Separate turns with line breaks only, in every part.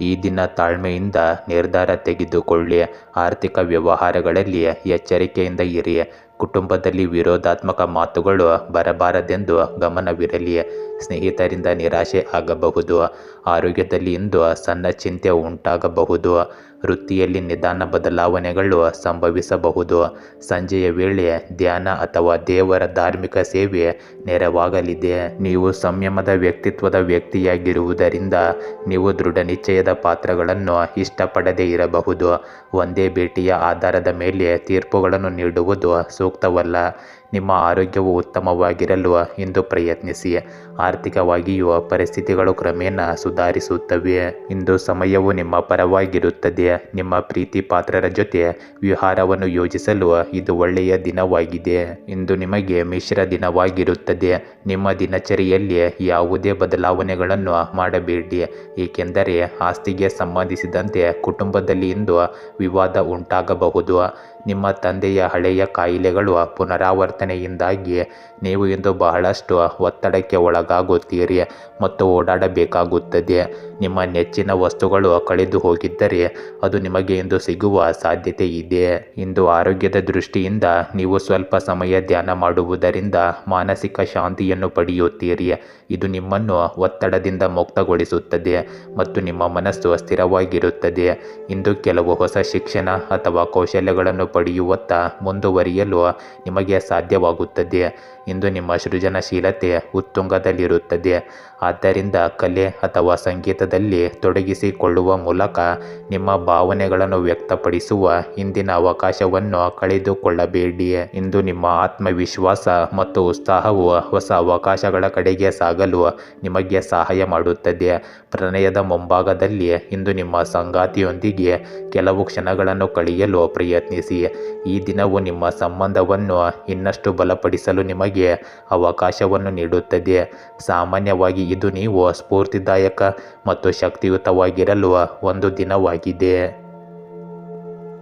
ಈ ದಿನ ತಾಳ್ಮೆಯಿಂದ ನಿರ್ಧಾರ ತೆಗೆದುಕೊಳ್ಳಿ. ಆರ್ಥಿಕ ವ್ಯವಹಾರಗಳಲ್ಲಿ ಎಚ್ಚರಿಕೆಯಿಂದ ಇರಿ. ಕುಟುಂಬದಲ್ಲಿ ವಿರೋಧಾತ್ಮಕ ಮಾತುಗಳು ಬರಬಾರದೆಂದು ಗಮನವಿರಲಿ. ಸ್ನೇಹಿತರಿಂದ ನಿರಾಶೆ ಆಗಬಹುದು. ಆರೋಗ್ಯದಲ್ಲಿ ಇಂದು ಸಣ್ಣ ಚಿಂತೆ ಉಂಟಾಗಬಹುದು. ವೃತ್ತಿಯಲ್ಲಿ ನಿಧಾನ ಬದಲಾವಣೆಗಳು ಸಂಭವಿಸಬಹುದು. ಸಂಜೆಯ ವೇಳೆ ಧ್ಯಾನ ಅಥವಾ ದೇವರ ಧಾರ್ಮಿಕ ಸೇವೆ ನೆರವಾಗಲಿದೆ. ನೀವು ಸಂಯಮದ ವ್ಯಕ್ತಿತ್ವದ ವ್ಯಕ್ತಿಯಾಗಿರುವುದರಿಂದ ನೀವು ದೃಢ ನಿಶ್ಚಯದ ಪಾತ್ರಗಳನ್ನು ಇಷ್ಟಪಡದೇ ಇರಬಹುದು. ಒಂದೇ ಭೇಟಿಯ ಆಧಾರದ ಮೇಲೆ ತೀರ್ಪುಗಳನ್ನು ನೀಡುವುದು ಸೂಕ್ತವಲ್ಲ. ನಿಮ್ಮ ಆರೋಗ್ಯವು ಉತ್ತಮವಾಗಿರಲು ಎಂದು ಪ್ರಯತ್ನಿಸಿ. ಆರ್ಥಿಕವಾಗಿಯೂ ಪರಿಸ್ಥಿತಿಗಳು ಕ್ರಮೇಣ ಸುಧಾರಿಸುತ್ತವೆ. ಇಂದು ಸಮಯವು ನಿಮ್ಮ ಪರವಾಗಿರುತ್ತದೆ. ನಿಮ್ಮ ಪ್ರೀತಿ ಪಾತ್ರರ ಜೊತೆ ವಿಹಾರವನ್ನು ಯೋಜಿಸಲು ಇದು ಒಳ್ಳೆಯ ದಿನವಾಗಿದೆ. ಇಂದು ನಿಮಗೆ ಮಿಶ್ರ ದಿನವಾಗಿರುತ್ತದೆ. ನಿಮ್ಮ ದಿನಚರಿಯಲ್ಲಿ ಯಾವುದೇ ಬದಲಾವಣೆಗಳನ್ನು ಮಾಡಬೇಡಿ. ಏಕೆಂದರೆ ಆಸ್ತಿಗೆ ಸಂಬಂಧಿಸಿದಂತೆ ಕುಟುಂಬದಲ್ಲಿ ಇಂದು ವಿವಾದ ಉಂಟಾಗಬಹುದು. ನಿಮ್ಮ ತಂದೆಯ ಹಳೆಯ ಕಾಯಿಲೆಗಳು ಪುನರಾವರ್ತನೆಯಿಂದಾಗಿ ನೀವು ಇಂದು ಬಹಳಷ್ಟು ಒತ್ತಡಕ್ಕೆ ಒಳಗಾಗುತ್ತೀರಿ ಮತ್ತು ಓಡಾಡಬೇಕಾಗುತ್ತದೆ. ನಿಮ್ಮ ನೆಚ್ಚಿನ ವಸ್ತುಗಳು ಕಳೆದು ಹೋಗಿದ್ದರೆ ಅದು ನಿಮಗೆ ಇಂದು ಸಿಗುವ ಸಾಧ್ಯತೆ ಇದೆ. ಇಂದು ಆರೋಗ್ಯದ ದೃಷ್ಟಿಯಿಂದ ನೀವು ಸ್ವಲ್ಪ ಸಮಯ ಧ್ಯಾನ ಮಾಡುವುದರಿಂದ ಮಾನಸಿಕ ಶಾಂತಿಯನ್ನು ಪಡೆಯುತ್ತೀರಿ. ಇದು ನಿಮ್ಮನ್ನು ಒತ್ತಡದಿಂದ ಮುಕ್ತಗೊಳಿಸುತ್ತದೆ ಮತ್ತು ನಿಮ್ಮ ಮನಸ್ಸು ಸ್ಥಿರವಾಗಿರುತ್ತದೆ. ಇಂದು ಕೆಲವು ಹೊಸ ಶಿಕ್ಷಣ ಅಥವಾ ಕೌಶಲ್ಯಗಳನ್ನು ಪಡೆಯುವತ್ತ ಮುಂದುವರಿಯಲು ನಿಮಗೆ ಸಾಧ್ಯವಾಗುತ್ತದೆ. ಇಂದು ನಿಮ್ಮ ಸೃಜನಶೀಲತೆ ಉತ್ತುಂಗದಲ್ಲಿರುತ್ತದೆ. ಆದ್ದರಿಂದ ಕಲೆ ಅಥವಾ ಸಂಗೀತದಲ್ಲಿ ತೊಡಗಿಸಿಕೊಳ್ಳುವ ಮೂಲಕ ನಿಮ್ಮ ಭಾವನೆಗಳನ್ನು ವ್ಯಕ್ತಪಡಿಸುವ ಇಂದಿನ ಅವಕಾಶವನ್ನು ಕಳೆದುಕೊಳ್ಳಬೇಡಿ. ಇಂದು ನಿಮ್ಮ ಆತ್ಮವಿಶ್ವಾಸ ಮತ್ತು ಉತ್ಸಾಹವು ಹೊಸ ಅವಕಾಶಗಳ ಕಡೆಗೆ ಸಾಗಲು ನಿಮಗೆ ಸಹಾಯ ಮಾಡುತ್ತದೆ. ಪ್ರಣಯದ ಮುಂಭಾಗದಲ್ಲಿ ಇಂದು ನಿಮ್ಮ ಸಂಗಾತಿಯೊಂದಿಗೆ ಕೆಲವು ಕ್ಷಣಗಳನ್ನು ಕಳೆಯಲು ಪ್ರಯತ್ನಿಸಿ. ಈ ದಿನವು ನಿಮ್ಮ ಸಂಬಂಧವನ್ನು ಇನ್ನಷ್ಟು ಬಲಪಡಿಸಲು ನಿಮಗೆ ಅವಕಾಶವನ್ನು ನೀಡುತ್ತದೆ. ಸಾಮಾನ್ಯವಾಗಿ ಇದು ನೀವು ಸ್ಫೂರ್ತಿದಾಯಕ ಮತ್ತು ಶಕ್ತಿಯುತವಾಗಿರಲು ಒಂದು ದಿನವಾಗಿದೆ.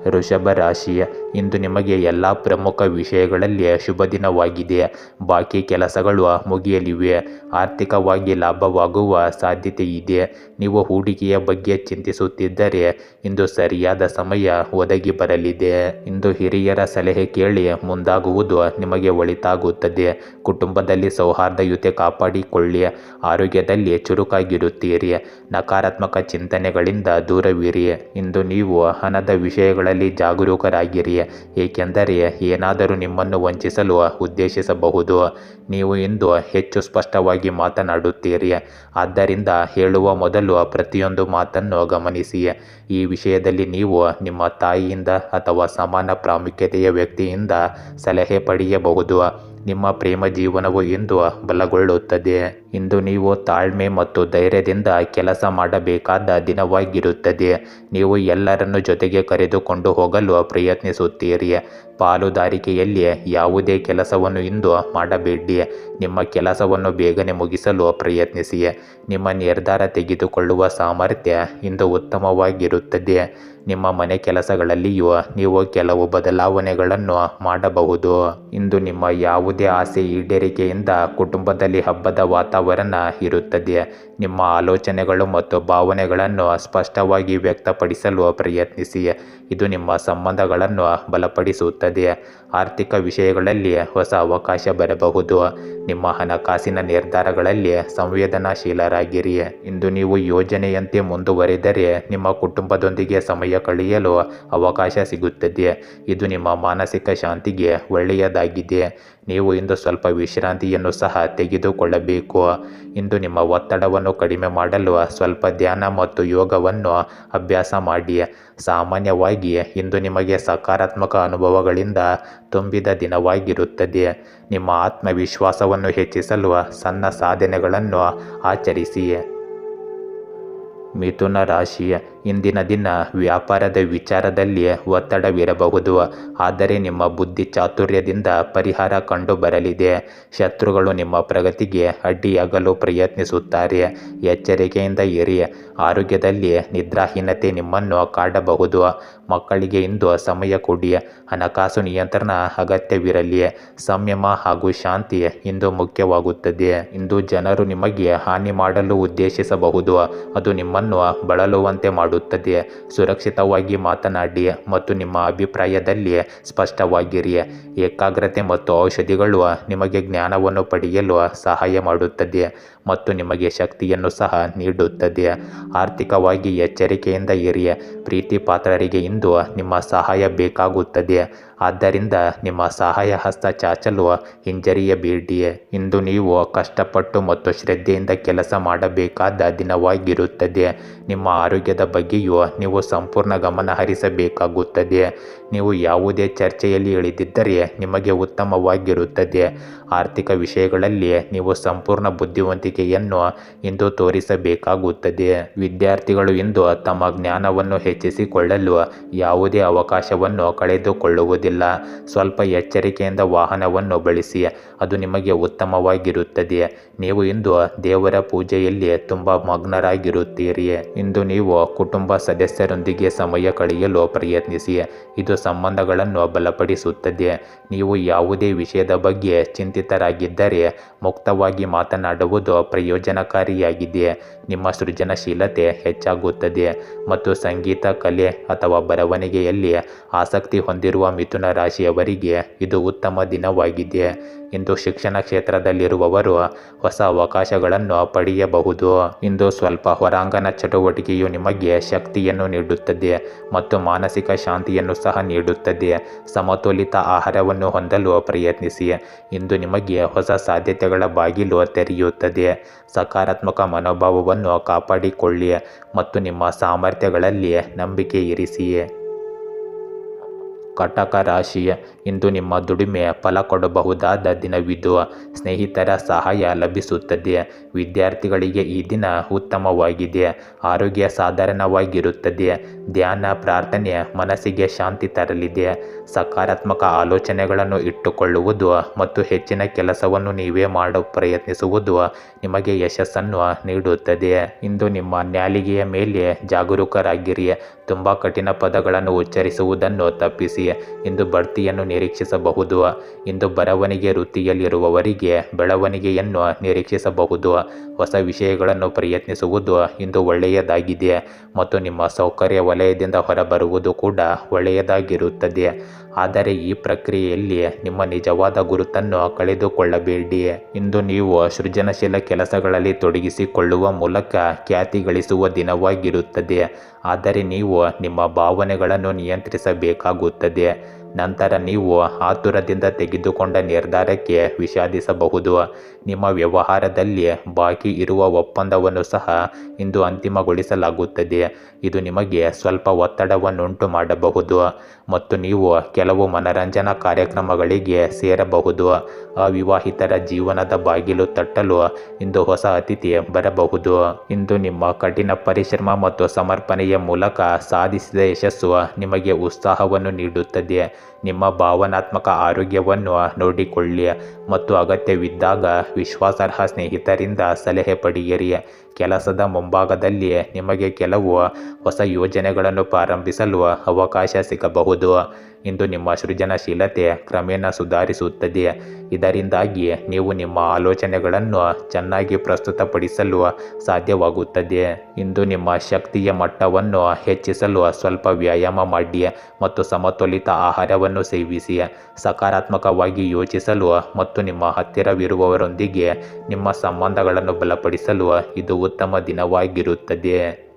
ವೃಷಭ ರಾಶಿ ಇಂದು ನಿಮಗೆ ಎಲ್ಲ ಪ್ರಮುಖ ವಿಷಯಗಳಲ್ಲಿ ಶುಭ ದಿನವಾಗಿದೆ. ಬಾಕಿ ಕೆಲಸಗಳು ಮುಗಿಯಲಿವೆ. ಆರ್ಥಿಕವಾಗಿ ಲಾಭವಾಗುವ ಸಾಧ್ಯತೆ ಇದೆ ನೀವು ಹೂಡಿಕೆಯ ಬಗ್ಗೆ ಚಿಂತಿಸುತ್ತಿದ್ದರೆ ಇಂದು ಸರಿಯಾದ ಸಮಯ ಒದಗಿ ಬರಲಿದೆ. ಇಂದು ಹಿರಿಯರ ಸಲಹೆ ಕೇಳಿ ಮುಂದಾಗುವುದು ನಿಮಗೆ ಒಳಿತಾಗುತ್ತದೆ. ಕುಟುಂಬದಲ್ಲಿ ಸೌಹಾರ್ದಯುತೆ ಕಾಪಾಡಿಕೊಳ್ಳಿ. ಆರೋಗ್ಯದಲ್ಲಿ ಚುರುಕಾಗಿರುತ್ತೀರಿ. ನಕಾರಾತ್ಮಕ ಚಿಂತನೆಗಳಿಂದ ದೂರವಿರಿ. ಇಂದು ನೀವು ಹಣದ ವಿಷಯಗಳಲ್ಲಿ ಜಾಗರೂಕರಾಗಿರಿ. ಏಕೆಂದರೆ ಏನಾದರೂ ನಿಮ್ಮನ್ನು ವಂಚಿಸಲು ಉದ್ದೇಶಿಸಬಹುದು. ನೀವು ಇಂದು ಹೆಚ್ಚು ಸ್ಪಷ್ಟವಾಗಿ ಮಾತನಾಡುತ್ತೀರಿ. ಆದ್ದರಿಂದ ಹೇಳುವ ಮೊದಲು ಪ್ರತಿಯೊಂದು ಮಾತನ್ನು ಗಮನಿಸಿ. ಈ ವಿಷಯದಲ್ಲಿ ನೀವು ನಿಮ್ಮ ತಾಯಿಯಿಂದ ಅಥವಾ ಸಮಾನ ಪ್ರಾಮುಖ್ಯತೆಯ ವ್ಯಕ್ತಿಯಿಂದ ಸಲಹೆ ಪಡೆಯಬಹುದು. ನಿಮ್ಮ ಪ್ರೇಮ ಜೀವನವು ಇಂದು ಬಲಗೊಳ್ಳುತ್ತದೆ. ಇಂದು ನೀವು ತಾಳ್ಮೆ ಮತ್ತು ಧೈರ್ಯದಿಂದ ಕೆಲಸ ಮಾಡಬೇಕಾದ ದಿನವಾಗಿರುತ್ತದೆ. ನೀವು ಎಲ್ಲರನ್ನು ಜೊತೆಗೆ ಕರೆದುಕೊಂಡು ಹೋಗಲು ಪ್ರಯತ್ನಿಸುತ್ತೀರಿ. ಪಾಲುದಾರಿಕೆಯಲ್ಲಿ ಯಾವುದೇ ಕೆಲಸವನ್ನು ಇಂದು ಮಾಡಬೇಡಿ. ನಿಮ್ಮ ಕೆಲಸವನ್ನು ಬೇಗನೆ ಮುಗಿಸಲು ಪ್ರಯತ್ನಿಸಿ. ನಿಮ್ಮ ನಿರ್ಧಾರ ತೆಗೆದುಕೊಳ್ಳುವ ಸಾಮರ್ಥ್ಯ ಇಂದು ಉತ್ತಮವಾಗಿರುತ್ತದೆ. ನಿಮ್ಮ ಮನೆ ಕೆಲಸಗಳಲ್ಲಿಯೂ ನೀವು ಕೆಲವು ಬದಲಾವಣೆಗಳನ್ನು ಮಾಡಬಹುದು. ಇಂದು ನಿಮ್ಮ ಯಾವುದೇ ಆಸೆ ಈಡೇರಿಕೆಯಿಂದ ಕುಟುಂಬದಲ್ಲಿ ಹಬ್ಬದ ವಾತಾವರಣ ಇರುತ್ತದೆ ನಿಮ್ಮ ಆಲೋಚನೆಗಳು ಮತ್ತು ಭಾವನೆಗಳನ್ನು ಸ್ಪಷ್ಟವಾಗಿ ವ್ಯಕ್ತಪಡಿಸಲು ಪ್ರಯತ್ನಿಸಿ. ಇದು ನಿಮ್ಮ ಸಂಬಂಧಗಳನ್ನು ಬಲಪಡಿಸುತ್ತದೆ. ಆರ್ಥಿಕ ವಿಷಯಗಳಲ್ಲಿ ಹೊಸ ಅವಕಾಶ ಬರಬಹುದು. ನಿಮ್ಮ ಹಣಕಾಸಿನ ನಿರ್ಧಾರಗಳಲ್ಲಿ ಸಂವೇದನಾಶೀಲರಾಗಿರಿ. ಇಂದು ನೀವು ಯೋಜನೆಯಂತೆ ಮುಂದುವರೆದರೆ ನಿಮ್ಮ ಕುಟುಂಬದೊಂದಿಗೆ ಸಮಯ ಕಳೆಯಲು ಅವಕಾಶ ಸಿಗುತ್ತದೆ. ಇದು ನಿಮ್ಮ ಮಾನಸಿಕ ಶಾಂತಿಗೆ ಒಳ್ಳೆಯದಾಗಿದೆ. ನೀವು ಇಂದು ಸ್ವಲ್ಪ ವಿಶ್ರಾಂತಿಯನ್ನು ಸಹ ತೆಗೆದುಕೊಳ್ಳಬೇಕು. ಇಂದು ನಿಮ್ಮ ಒತ್ತಡವನ್ನು ಕಡಿಮೆ ಮಾಡಲು ಸ್ವಲ್ಪ ಧ್ಯಾನ ಮತ್ತು ಯೋಗವನ್ನು ಅಭ್ಯಾಸ ಮಾಡಿ. ಸಾಮಾನ್ಯವಾಗಿ ಇಂದು ನಿಮಗೆ ಸಕಾರಾತ್ಮಕ ಅನುಭವಗಳಿಂದ ತುಂಬಿದ ದಿನವಾಗಿರುತ್ತದೆ. ನಿಮ್ಮ ಆತ್ಮವಿಶ್ವಾಸವನ್ನು ಹೆಚ್ಚಿಸಲು ಸಣ್ಣ ಸಾಧನೆಗಳನ್ನು ಆಚರಿಸಿ. ಮಿಥುನ ರಾಶಿ ಇಂದಿನ ದಿನ ವ್ಯಾಪಾರದ ವಿಚಾರದಲ್ಲಿ ಒತ್ತಡವಿರಬಹುದು. ಆದರೆ ನಿಮ್ಮ ಬುದ್ಧಿ ಚಾತುರ್ಯದಿಂದ ಪರಿಹಾರ ಕಂಡು ಬರಲಿದೆ ಶತ್ರುಗಳು ನಿಮ್ಮ ಪ್ರಗತಿಗೆ ಅಡ್ಡಿಯಾಗಲು ಪ್ರಯತ್ನಿಸುತ್ತಾರೆ. ಎಚ್ಚರಿಕೆಯಿಂದ ಇರಿ. ಆರೋಗ್ಯದಲ್ಲಿ ನಿದ್ರಾಹೀನತೆ ನಿಮ್ಮನ್ನು ಕಾಡಬಹುದು. ಮಕ್ಕಳಿಗೆ ಇಂದು ಸಮಯ ಕೊಡಿ. ಹಣಕಾಸು ನಿಯಂತ್ರಣ ಅಗತ್ಯವಿರಲಿ. ಸಂಯಮ ಹಾಗೂ ಶಾಂತಿ ಇಂದು ಮುಖ್ಯವಾಗುತ್ತದೆ. ಇಂದು ಜನರು ನಿಮಗೆ ಹಾನಿ ಮಾಡಲು ಉದ್ದೇಶಿಸಬಹುದು. ಅದು ನಿಮ್ಮನ್ನು ಬಳಲುವಂತೆ ಮಾಡುತ್ತದೆ ಸುರಕ್ಷಿತವಾಗಿ ಮಾತನಾಡಿ ಮತ್ತು ನಿಮ್ಮ ಅಭಿಪ್ರಾಯದಲ್ಲಿ ಸ್ಪಷ್ಟವಾಗಿರಿ ಏಕಾಗ್ರತೆ ಮತ್ತು ಔಷಧಿಗಳು ನಿಮಗೆ ಜ್ಞಾನವನ್ನು ಪಡೆಯಲು ಸಹಾಯ ಮಾಡುತ್ತದೆ ಮತ್ತು ನಿಮಗೆ ಶಕ್ತಿಯನ್ನು ಸಹ ನೀಡುತ್ತದೆ. ಆರ್ಥಿಕವಾಗಿ ಎಚ್ಚರಿಕೆಯಿಂದ ಇರಿಯ ಪ್ರೀತಿ ಪಾತ್ರರಿಗೆ ಇಂದು ನಿಮ್ಮ ಸಹಾಯ ಬೇಕಾಗುತ್ತದೆ. ಆದ್ದರಿಂದ ನಿಮ್ಮ ಸಹಾಯ ಹಸ್ತ ಚಾಚಲು ಹಿಂಜರಿಯಬೇಡಿ ಇಂದು ನೀವು ಕಷ್ಟಪಟ್ಟು ಮತ್ತು ಶ್ರದ್ಧೆಯಿಂದ ಕೆಲಸ ಮಾಡಬೇಕಾದ ದಿನವಾಗಿರುತ್ತದೆ. ನಿಮ್ಮ ಆರೋಗ್ಯದ ಬಗ್ಗೆಯೂ ನೀವು ಸಂಪೂರ್ಣ ಗಮನ ಹರಿಸಬೇಕಾಗುತ್ತದೆ ನೀವು ಯಾವುದೇ ಚರ್ಚೆಯಲ್ಲಿ ಇಳಿದಿದ್ದರೆ ನಿಮಗೆ ಉತ್ತಮವಾಗಿರುತ್ತದೆ. ಆರ್ಥಿಕ ವಿಷಯಗಳಲ್ಲಿ ನೀವು ಸಂಪೂರ್ಣ ಬುದ್ಧಿವಂತಿಕೆಯನ್ನು ಇಂದು ತೋರಿಸಬೇಕಾಗುತ್ತದೆ. ವಿದ್ಯಾರ್ಥಿಗಳು ಇಂದು ತಮ್ಮ ಜ್ಞಾನವನ್ನು ಹೆಚ್ಚಿಸಿಕೊಳ್ಳಲು ಯಾವುದೇ ಅವಕಾಶವನ್ನು ಕಳೆದುಕೊಳ್ಳುವುದಿಲ್ಲ. ಸ್ವಲ್ಪ ಎಚ್ಚರಿಕೆಯಿಂದ ವಾಹನವನ್ನು ಬಳಸಿ, ಅದು ನಿಮಗೆ ಉತ್ತಮವಾಗಿರುತ್ತದೆ. ನೀವು ಇಂದು ದೇವರ ಪೂಜೆಯಲ್ಲಿ ತುಂಬ ಮಗ್ನರಾಗಿರುತ್ತೀರಿ. ಇಂದು ನೀವು ಕುಟುಂಬ ಸದಸ್ಯರೊಂದಿಗೆ ಸಮಯ ಕಳೆಯಲು ಪ್ರಯತ್ನಿಸಿ. ಇದು ಸಂಬಂಧಗಳನ್ನು ಬಲಪಡಿಸುತ್ತದೆ. ನೀವು ಯಾವುದೇ ವಿಷಯದ ಬಗ್ಗೆ ಚಿಂತಿತರಾಗಿದ್ದರೆ ಮುಕ್ತವಾಗಿ ಮಾತನಾಡುವುದು ಪ್ರಯೋಜನಕಾರಿಯಾಗಿದೆ. ನಿಮ್ಮ ಸೃಜನಶೀಲತೆ ಹೆಚ್ಚಾಗುತ್ತದೆ ಮತ್ತು ಸಂಗೀತ, ಕಲೆ ಅಥವಾ ಬರವಣಿಗೆಯಲ್ಲಿ ಆಸಕ್ತಿ ಹೊಂದಿರುವ ಮಿಥುನ ರಾಶಿಯವರಿಗೆ ಇದು ಉತ್ತಮ ದಿನವಾಗಿದೆ. ಇಂದು ಶಿಕ್ಷಣ ಕ್ಷೇತ್ರದಲ್ಲಿರುವವರು ಹೊಸ ಅವಕಾಶಗಳನ್ನು ಪಡೆಯಬಹುದು. ಇಂದು ಸ್ವಲ್ಪ ಹೊರಾಂಗಣ ಚಟುವಟಿಕೆಯು ನಿಮಗೆ ಶಕ್ತಿಯನ್ನು ನೀಡುತ್ತದೆ ಮತ್ತು ಮಾನಸಿಕ ಶಾಂತಿಯನ್ನು ಸಹ ನೀಡುತ್ತದೆ ಸಮತೋಲಿತ ಆಹಾರವನ್ನು ಹೊಂದಲು ಪ್ರಯತ್ನಿಸಿ. ಇಂದು ನಿಮಗೆ ಹೊಸ ಸಾಧ್ಯತೆಗಳ ಬಾಗಿಲು ತೆರೆಯುತ್ತದೆ. ಸಕಾರಾತ್ಮಕ ಮನೋಭಾವವನ್ನು ಕಾಪಾಡಿಕೊಳ್ಳಿ ಮತ್ತು ನಿಮ್ಮ ಸಾಮರ್ಥ್ಯಗಳಲ್ಲಿ ನಂಬಿಕೆ ಇರಿಸಿ. ಕಟಕ ರಾಶಿ, ಇಂದು ನಿಮ್ಮ ದುಡಿಮೆ ಫಲ ಕೊಡಬಹುದಾದ ದಿನವಿದು. ಸ್ನೇಹಿತರ ಸಹಾಯ ಲಭಿಸುತ್ತದೆ. ವಿದ್ಯಾರ್ಥಿಗಳಿಗೆ ಈ ದಿನ ಉತ್ತಮವಾಗಿದೆ. ಆರೋಗ್ಯ ಸಾಧಾರಣವಾಗಿರುತ್ತದೆ. ಧ್ಯಾನ, ಪ್ರಾರ್ಥನೆ, ಮನಸ್ಸಿಗೆ ಶಾಂತಿ ತರಲಿದೆ. ಸಕಾರಾತ್ಮಕ ಆಲೋಚನೆಗಳನ್ನು ಇಟ್ಟುಕೊಳ್ಳುವುದು ಮತ್ತು ಹೆಚ್ಚಿನ ಕೆಲಸವನ್ನು ನೀವೇ ಮಾಡಲು ಪ್ರಯತ್ನಿಸುವುದು ನಿಮಗೆ ಯಶಸ್ಸನ್ನು ನೀಡುತ್ತದೆ. ಇಂದು ನಿಮ್ಮ ನ್ಯಾಲಿಗೆಯ ಮೇಲೆ ಜಾಗರೂಕರಾಗಿರಿ. ತುಂಬ ಕಠಿಣ ಪದಗಳನ್ನು ಉಚ್ಚರಿಸುವುದನ್ನು ತಪ್ಪಿಸಿ. ಇಂದು ಬಡ್ತಿಯನ್ನು ನಿರೀಕ್ಷಿಸಬಹುದು. ಇಂದು ಬರವಣಿಗೆ ವೃತ್ತಿಯಲ್ಲಿರುವವರಿಗೆ ಬೆಳವಣಿಗೆಯನ್ನು ನಿರೀಕ್ಷಿಸಬಹುದು. ಹೊಸ ವಿಷಯಗಳನ್ನು ಪ್ರಯತ್ನಿಸುವುದು ಇಂದು ಒಳ್ಳೆಯದಾಗಿದೆ. ಮತ್ತು ನಿಮ್ಮ ಸೌಕರ್ಯ ವಲಯದಿಂದ ಹೊರಬರುವುದು ಕೂಡ ಒಳ್ಳೆಯದಾಗಿರುತ್ತದೆ. ಆದರೆ ಈ ಪ್ರಕ್ರಿಯೆಯಲ್ಲಿ ನಿಮ್ಮ ನಿಜವಾದ ಗುರುತನ್ನು ಕಳೆದುಕೊಳ್ಳಬೇಡಿ. ಇಂದು ನೀವು ಸೃಜನಶೀಲ ಕೆಲಸಗಳಲ್ಲಿ ತೊಡಗಿಸಿಕೊಳ್ಳುವ ಮೂಲಕ ಖ್ಯಾತಿ ಗಳಿಸುವ ದಿನವಾಗಿರುತ್ತದೆ. ಆದರೆ ನೀವು ನಿಮ್ಮ ಭಾವನೆಗಳನ್ನು ನಿಯಂತ್ರಿಸಬೇಕಾಗುತ್ತದೆ. ನಂತರ ನೀವು ಆತುರದಿಂದ ತೆಗೆದುಕೊಂಡ ನಿರ್ಧಾರಕ್ಕೆ ವಿಷಾದಿಸಬಹುದು. ನಿಮ್ಮ ವ್ಯವಹಾರದಲ್ಲಿ ಬಾಕಿ ಇರುವ ಒಪ್ಪಂದವನ್ನು ಸಹ ಇಂದು ಅಂತಿಮಗೊಳಿಸಲಾಗುತ್ತದೆ. ಇದು ನಿಮಗೆ ಸ್ವಲ್ಪ ಒತ್ತಡವನ್ನುಂಟು ಮಾಡಬಹುದು ಮತ್ತು ನೀವು ಕೆಲವು ಮನರಂಜನಾ ಕಾರ್ಯಕ್ರಮಗಳಿಗೆ ಸೇರಬಹುದು. ಅವಿವಾಹಿತರ ಜೀವನದ ಬಾಗಿಲು ತಟ್ಟಲು ಇಂದು ಹೊಸ ಅತಿಥಿ ಬರಬಹುದು. ಇಂದು ನಿಮ್ಮ ಕಠಿಣ ಪರಿಶ್ರಮ ಮತ್ತು ಸಮರ್ಪಣೆಯ ಮೂಲಕ ಸಾಧಿಸಿದ ಯಶಸ್ಸು ನಿಮಗೆ ಉತ್ಸಾಹವನ್ನು ನೀಡುತ್ತದೆ. ನಿಮ್ಮ ಭಾವನಾತ್ಮಕ ಆರೋಗ್ಯವನ್ನು ನೋಡಿಕೊಳ್ಳಿ ಮತ್ತು ಅಗತ್ಯವಿದ್ದಾಗ ವಿಶ್ವಾಸಾರ್ಹ ಸ್ನೇಹಿತರಿಂದ ಸಲಹೆ ಪಡೆಯಿರಿ ಕೆಲಸದ ಮುಂಭಾಗದಲ್ಲಿ ನಿಮಗೆ ಕೆಲವು ಹೊಸ ಯೋಜನೆಗಳನ್ನು ಪ್ರಾರಂಭಿಸಲು ಅವಕಾಶ ಸಿಗಬಹುದು. ಇಂದು ನಿಮ್ಮ ಸೃಜನಶೀಲತೆ ಕ್ರಮೇಣ ಸುಧಾರಿಸುತ್ತದೆ ಇದರಿಂದಾಗಿ ನೀವು ನಿಮ್ಮ ಆಲೋಚನೆಗಳನ್ನು ಚೆನ್ನಾಗಿ ಪ್ರಸ್ತುತಪಡಿಸಲು ಸಾಧ್ಯವಾಗುತ್ತದೆ ಇಂದು ನಿಮ್ಮ ಶಕ್ತಿಯ ಮಟ್ಟವನ್ನು ಹೆಚ್ಚಿಸಲು ಸ್ವಲ್ಪ ವ್ಯಾಯಾಮ ಮಾಡಿ ಮತ್ತು ಸಮತೋಲಿತ ಆಹಾರವನ್ನು ಸೇವಿಸಿ ಸಕಾರಾತ್ಮಕವಾಗಿ ಯೋಚಿಸಲು ಮತ್ತು ನಿಮ್ಮ ಹತ್ತಿರವಿರುವವರೊಂದಿಗೆ ನಿಮ್ಮ ಸಂಬಂಧಗಳನ್ನು ಬಲಪಡಿಸಲು ಇದು ಉತ್ತಮ ದಿನವಾಗಿರುತ್ತದೆ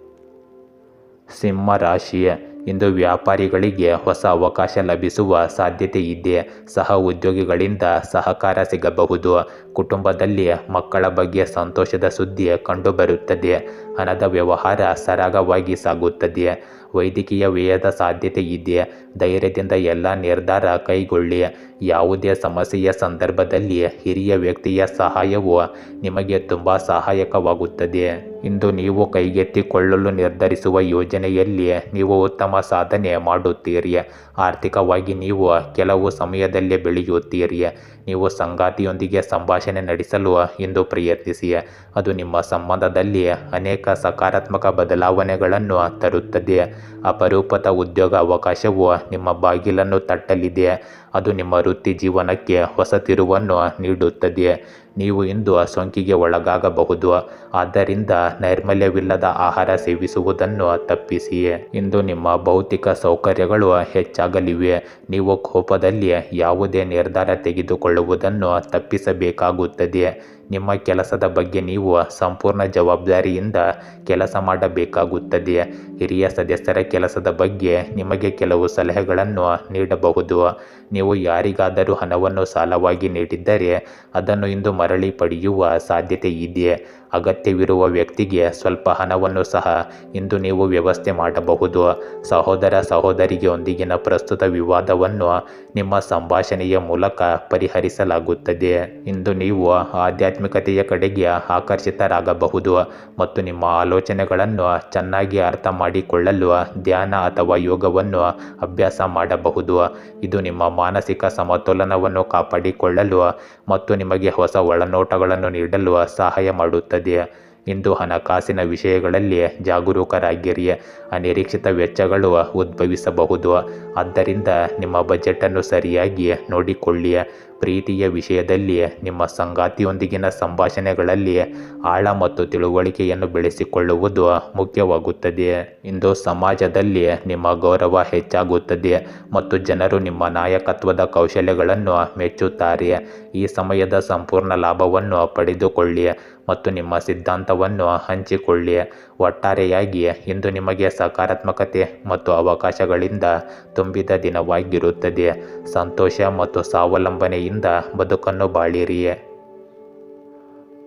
ಸಿಂಹ ರಾಶಿ ಇಂದು ವ್ಯಾಪಾರಿಗಳಿಗೆ ಹೊಸ ಅವಕಾಶ ಲಭಿಸುವ ಸಾಧ್ಯತೆ ಇದೆ ಸಹ ಉದ್ಯೋಗಿಗಳಿಂದ ಸಹಕಾರ ಸಿಗಬಹುದು. ಕುಟುಂಬದಲ್ಲಿ ಮಕ್ಕಳ ಬಗ್ಗೆ ಸಂತೋಷದ ಸುದ್ದಿ ಕಂಡುಬರುತ್ತದೆ. ಹಣದ ವ್ಯವಹಾರ ಸರಾಗವಾಗಿ ಸಾಗುತ್ತದೆ. ವೈದ್ಯಕೀಯ ವ್ಯಯದ ಸಾಧ್ಯತೆ ಇದೆ ಧೈರ್ಯದಿಂದ ಎಲ್ಲ ನಿರ್ಧಾರ ಕೈಗೊಳ್ಳಿ. ಯಾವುದೇ ಸಮಸ್ಯೆಯ ಸಂದರ್ಭದಲ್ಲಿ ಹಿರಿಯ ವ್ಯಕ್ತಿಯ ಸಹಾಯವು ನಿಮಗೆ ತುಂಬ ಸಹಾಯಕವಾಗುತ್ತದೆ. ಇಂದು ನೀವು ಕೈಗೆತ್ತಿಕೊಳ್ಳಲು ನಿರ್ಧರಿಸುವ ಯೋಜನೆಯಲ್ಲಿ ನೀವು ಉತ್ತಮ ಸಾಧನೆ ಮಾಡುತ್ತೀರಿ. ಆರ್ಥಿಕವಾಗಿ ನೀವು ಕೆಲವು ಸಮಯದಲ್ಲೇ ಬೆಳೆಯುತ್ತೀರಿ. ನೀವು ಸಂಗಾತಿಯೊಂದಿಗೆ ಸಂಭಾಷಣೆ ನಡೆಸಲು ಇಂದು ಪ್ರಯತ್ನಿಸಿ. ಅದು ನಿಮ್ಮ ಸಂಬಂಧದಲ್ಲಿ ಅನೇಕ ಸಕಾರಾತ್ಮಕ ಬದಲಾವಣೆಗಳನ್ನು ತರುತ್ತದೆ. ಅಪರೂಪದ ಉದ್ಯೋಗ ಅವಕಾಶವು ನಿಮ್ಮ ಬಾಗಿಲನ್ನು ತಟ್ಟಲಿದೆ. ಅದು ನಿಮ್ಮ ವೃತ್ತಿ ಜೀವನಕ್ಕೆ ಹೊಸ ತಿರುವನ್ನು ನೀಡುತ್ತದೆ ನೀವು ಇಂದು ಸೋಂಕಿಗೆ ಒಳಗಾಗಬಹುದು. ಆದ್ದರಿಂದ ನೈರ್ಮಲ್ಯವಿಲ್ಲದ ಆಹಾರ ಸೇವಿಸುವುದನ್ನು ತಪ್ಪಿಸಿಯೇ. ಇಂದು ನಿಮ್ಮ ಭೌತಿಕ ಸೌಕರ್ಯಗಳು ಹೆಚ್ಚಾಗಲಿವೆ. ನೀವು ಕೋಪದಲ್ಲಿ ಯಾವುದೇ ನಿರ್ಧಾರ ತೆಗೆದುಕೊಳ್ಳುವುದನ್ನು ತಪ್ಪಿಸಬೇಕಾಗುತ್ತದೆ ನಿಮ್ಮ ಕೆಲಸದ ಬಗ್ಗೆ ನೀವು ಸಂಪೂರ್ಣ ಜವಾಬ್ದಾರಿಯಿಂದ ಕೆಲಸ ಮಾಡಬೇಕಾಗುತ್ತದೆ. ಹಿರಿಯ ಸದಸ್ಯರ ಕೆಲಸದ ಬಗ್ಗೆ ನಿಮಗೆ ಕೆಲವು ಸಲಹೆಗಳನ್ನು ನೀಡಬಹುದು. ನೀವು ಯಾರಿಗಾದರೂ ಹಣವನ್ನು ಸಾಲವಾಗಿ ನೀಡಿದ್ದರೆ ಅದನ್ನು ಇಂದು ಮರಳಿ ಪಡೆಯುವ ಸಾಧ್ಯತೆ ಇದೆ. ಅಗತ್ಯವಿರುವ ವ್ಯಕ್ತಿಗೆ ಸ್ವಲ್ಪ ಹಣವನ್ನು ಸಹ ಇಂದು ನೀವು ವ್ಯವಸ್ಥೆ ಮಾಡಬಹುದು. ಸಹೋದರ ಸಹೋದರಿಗೆ ಒಂದಿಗಿನ ಪ್ರಸ್ತುತ ವಿವಾದವನ್ನು ನಿಮ್ಮ ಸಂಭಾಷಣೆಯ ಮೂಲಕ ಪರಿಹರಿಸಲಾಗುತ್ತದೆ. ಇಂದು ನೀವು ಆಧ್ಯಾತ್ಮಿಕತೆಯ ಕಡೆಗೆ ಆಕರ್ಷಿತರಾಗಬಹುದು ಮತ್ತು ನಿಮ್ಮ ಆಲೋಚನೆಗಳನ್ನು ಚೆನ್ನಾಗಿ ಅರ್ಥ ಮಾಡಿಕೊಳ್ಳಲು ಧ್ಯಾನ ಅಥವಾ ಯೋಗವನ್ನು ಅಭ್ಯಾಸ ಮಾಡಬಹುದು. ಇದು ನಿಮ್ಮ ಮಾನಸಿಕ ಸಮತೋಲನವನ್ನು ಕಾಪಾಡಿಕೊಳ್ಳಲು ಮತ್ತು ನಿಮಗೆ ಹೊಸ ಒಳನೋಟಗಳನ್ನು ನೀಡಲು ಸಹಾಯ ಮಾಡುತ್ತದೆ. ಇಂದು ಹಣಕಾಸಿನ ವಿಷಯಗಳಲ್ಲಿ ಜಾಗರೂಕರಾಗಿರಿ. ಅನಿರೀಕ್ಷಿತ ವೆಚ್ಚಗಳು ಉದ್ಭವಿಸಬಹುದು. ಆದ್ದರಿಂದ ನಿಮ್ಮ ಬಜೆಟನ್ನು ಸರಿಯಾಗಿ ನೋಡಿಕೊಳ್ಳಿ. ಪ್ರೀತಿಯ ವಿಷಯದಲ್ಲಿ ನಿಮ್ಮ ಸಂಗಾತಿಯೊಂದಿಗಿನ ಸಂಭಾಷಣೆಗಳಲ್ಲಿ ಆಳ ಮತ್ತು ತಿಳುವಳಿಕೆಯನ್ನು ಬೆಳೆಸಿಕೊಳ್ಳುವುದು ಮುಖ್ಯವಾಗುತ್ತದೆ. ಇಂದು ಸಮಾಜದಲ್ಲಿ ನಿಮ್ಮ ಗೌರವ ಹೆಚ್ಚಾಗುತ್ತದೆ ಮತ್ತು ಜನರು ನಿಮ್ಮ ನಾಯಕತ್ವದ ಕೌಶಲ್ಯಗಳನ್ನು ಮೆಚ್ಚುತ್ತಾರೆ. ಈ ಸಮಯದ ಸಂಪೂರ್ಣ ಲಾಭವನ್ನು ಪಡೆದುಕೊಳ್ಳಿ. ಮತ್ತು ನಿಮ್ಮ ಸಿದ್ಧಾಂತವನ್ನು ಹಂಚಿಕೊಳ್ಳಿ. ಒಟ್ಟಾರೆಯಾಗಿ, ಇಂದು ನಿಮಗೆ ಸಕಾರಾತ್ಮಕತೆ ಮತ್ತು ಅವಕಾಶಗಳಿಂದ ತುಂಬಿದ ದಿನವಾಗಿರುತ್ತದೆ. ಸಂತೋಷ ಮತ್ತು ಸ್ವಾವಲಂಬನೆಯಿಂದ ಬದುಕನ್ನು ಬಾಳಿರಿ.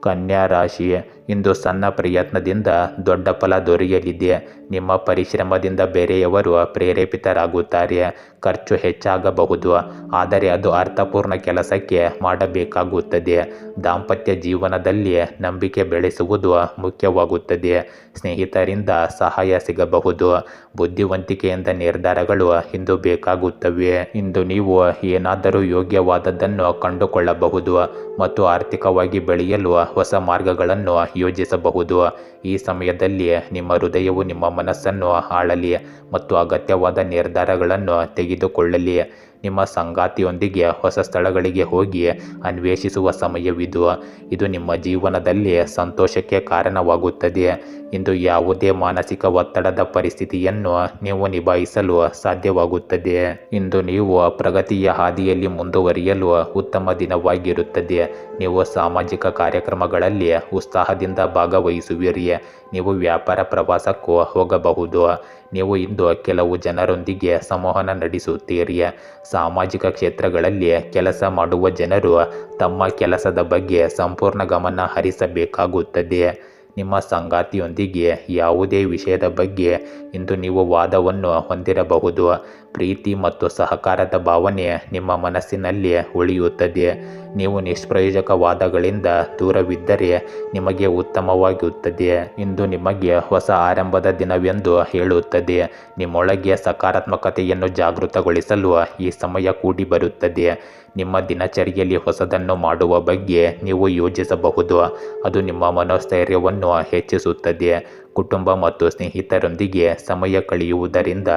ಕನ್ಯಾ ರಾಶಿ, ಇಂದು ಸಣ್ಣ ಪ್ರಯತ್ನದಿಂದ ದೊಡ್ಡ ಫಲ ದೊರೆಯಲಿದೆ. ನಿಮ್ಮ ಪರಿಶ್ರಮದಿಂದ ಬೇರೆಯವರು ಪ್ರೇರೇಪಿತರಾಗುತ್ತಾರೆ. ಖರ್ಚು ಹೆಚ್ಚಾಗಬಹುದು. ಆದರೆ ಅದು ಅರ್ಥಪೂರ್ಣ ಕೆಲಸಕ್ಕೆ ಮಾಡಬೇಕಾಗುತ್ತದೆ. ದಾಂಪತ್ಯ ಜೀವನದಲ್ಲಿ ನಂಬಿಕೆ ಬೆಳೆಸುವುದು ಮುಖ್ಯವಾಗುತ್ತದೆ. ಸ್ನೇಹಿತರಿಂದ ಸಹಾಯ ಸಿಗಬಹುದು. ಬುದ್ಧಿವಂತಿಕೆಯಿಂದ ನಿರ್ಧಾರಗಳು ಇಂದು ಬೇಕಾಗುತ್ತವೆ. ಇಂದು ನೀವು ಏನಾದರೂ ಯೋಗ್ಯವಾದದ್ದನ್ನು ಕಂಡುಕೊಳ್ಳಬಹುದು ಮತ್ತು ಆರ್ಥಿಕವಾಗಿ ಬೆಳೆಯಲು ಹೊಸ ಮಾರ್ಗಗಳನ್ನು ಯೋಜಿಸಬಹುದು. ಈ ಸಮಯದಲ್ಲಿ ನಿಮ್ಮ ಹೃದಯವು ನಿಮ್ಮ ಮನಸ್ಸನ್ನು ಆಳಲಿ ಮತ್ತು ಅಗತ್ಯವಾದ ನಿರ್ಧಾರಗಳನ್ನು ತೆಗೆದುಕೊಳ್ಳಲಿ. ನಿಮ್ಮ ಸಂಗಾತಿಯೊಂದಿಗೆ ಹೊಸ ಸ್ಥಳಗಳಿಗೆ ಹೋಗಿ ಅನ್ವೇಷಿಸುವ ಸಮಯವಿದು. ಇದು ನಿಮ್ಮ ಜೀವನದಲ್ಲಿ ಸಂತೋಷಕ್ಕೆ ಕಾರಣವಾಗುತ್ತದೆ. ಇಂದು ಯಾವುದೇ ಮಾನಸಿಕ ಒತ್ತಡದ ಪರಿಸ್ಥಿತಿಯನ್ನು ನೀವು ನಿಭಾಯಿಸಲು ಸಾಧ್ಯವಾಗುತ್ತದೆ. ಇಂದು ನೀವು ಪ್ರಗತಿಯ ಹಾದಿಯಲ್ಲಿ ಮುಂದುವರಿಯಲು ಉತ್ತಮ ದಿನವಾಗಿರುತ್ತದೆ. ನೀವು ಸಾಮಾಜಿಕ ಕಾರ್ಯಕ್ರಮಗಳಲ್ಲಿ ಉತ್ಸಾಹದಿಂದ ಭಾಗವಹಿಸುವಿರಿ. ನೀವು ವ್ಯಾಪಾರ ಪ್ರವಾಸಕ್ಕೂ ಹೋಗಬಹುದು. ನೀವು ಇಂದು ಕೆಲವು ಜನರೊಂದಿಗೆ ಸಂವಹನ ನಡೆಸುತ್ತೀರಿ. ಸಾಮಾಜಿಕ ಕ್ಷೇತ್ರಗಳಲ್ಲಿ ಕೆಲಸ ಮಾಡುವ ಜನರು ತಮ್ಮ ಕೆಲಸದ ಬಗ್ಗೆ ಸಂಪೂರ್ಣ ಗಮನ ಹರಿಸಬೇಕಾಗುತ್ತದೆ. ನಿಮ್ಮ ಸಂಗಾತಿಯೊಂದಿಗೆ ಯಾವುದೇ ವಿಷಯದ ಬಗ್ಗೆ ಇಂದು ನೀವು ವಾದವನ್ನು ಹೊಂದಿರಬಹುದು. ಪ್ರೀತಿ ಮತ್ತು ಸಹಕಾರದ ಭಾವನೆ ನಿಮ್ಮ ಮನಸ್ಸಿನಲ್ಲಿ ಉಳಿಯುತ್ತದೆ. ನೀವು ನಿಷ್ಪ್ರಯೋಜಕ ವಾದಗಳಿಂದ ದೂರವಿದ್ದರೆ ನಿಮಗೆ ಉತ್ತಮವಾಗಿರುತ್ತದೆ ಇಂದು ನಿಮಗೆ ಹೊಸ ಆರಂಭದ ದಿನವೆಂದು ಹೇಳುತ್ತದೆ. ನಿಮ್ಮೊಳಗೆ ಸಕಾರಾತ್ಮಕತೆಯನ್ನು ಜಾಗೃತಗೊಳಿಸಲು ಈ ಸಮಯ ಕೂಡಿ ಬರುತ್ತದೆ. ನಿಮ್ಮ ದಿನಚರಿಯಲ್ಲಿ ಹೊಸದನ್ನು ಮಾಡುವ ಬಗ್ಗೆ ನೀವು ಯೋಚಿಸಬಹುದು. ಅದು ನಿಮ್ಮ ಮನೋಸ್ಥೈರ್ಯವನ್ನು ಹೆಚ್ಚಿಸುತ್ತದೆ. ಕುಟುಂಬ ಮತ್ತು ಸ್ನೇಹಿತರೊಂದಿಗೆ ಸಮಯ ಕಳೆಯುವುದರಿಂದ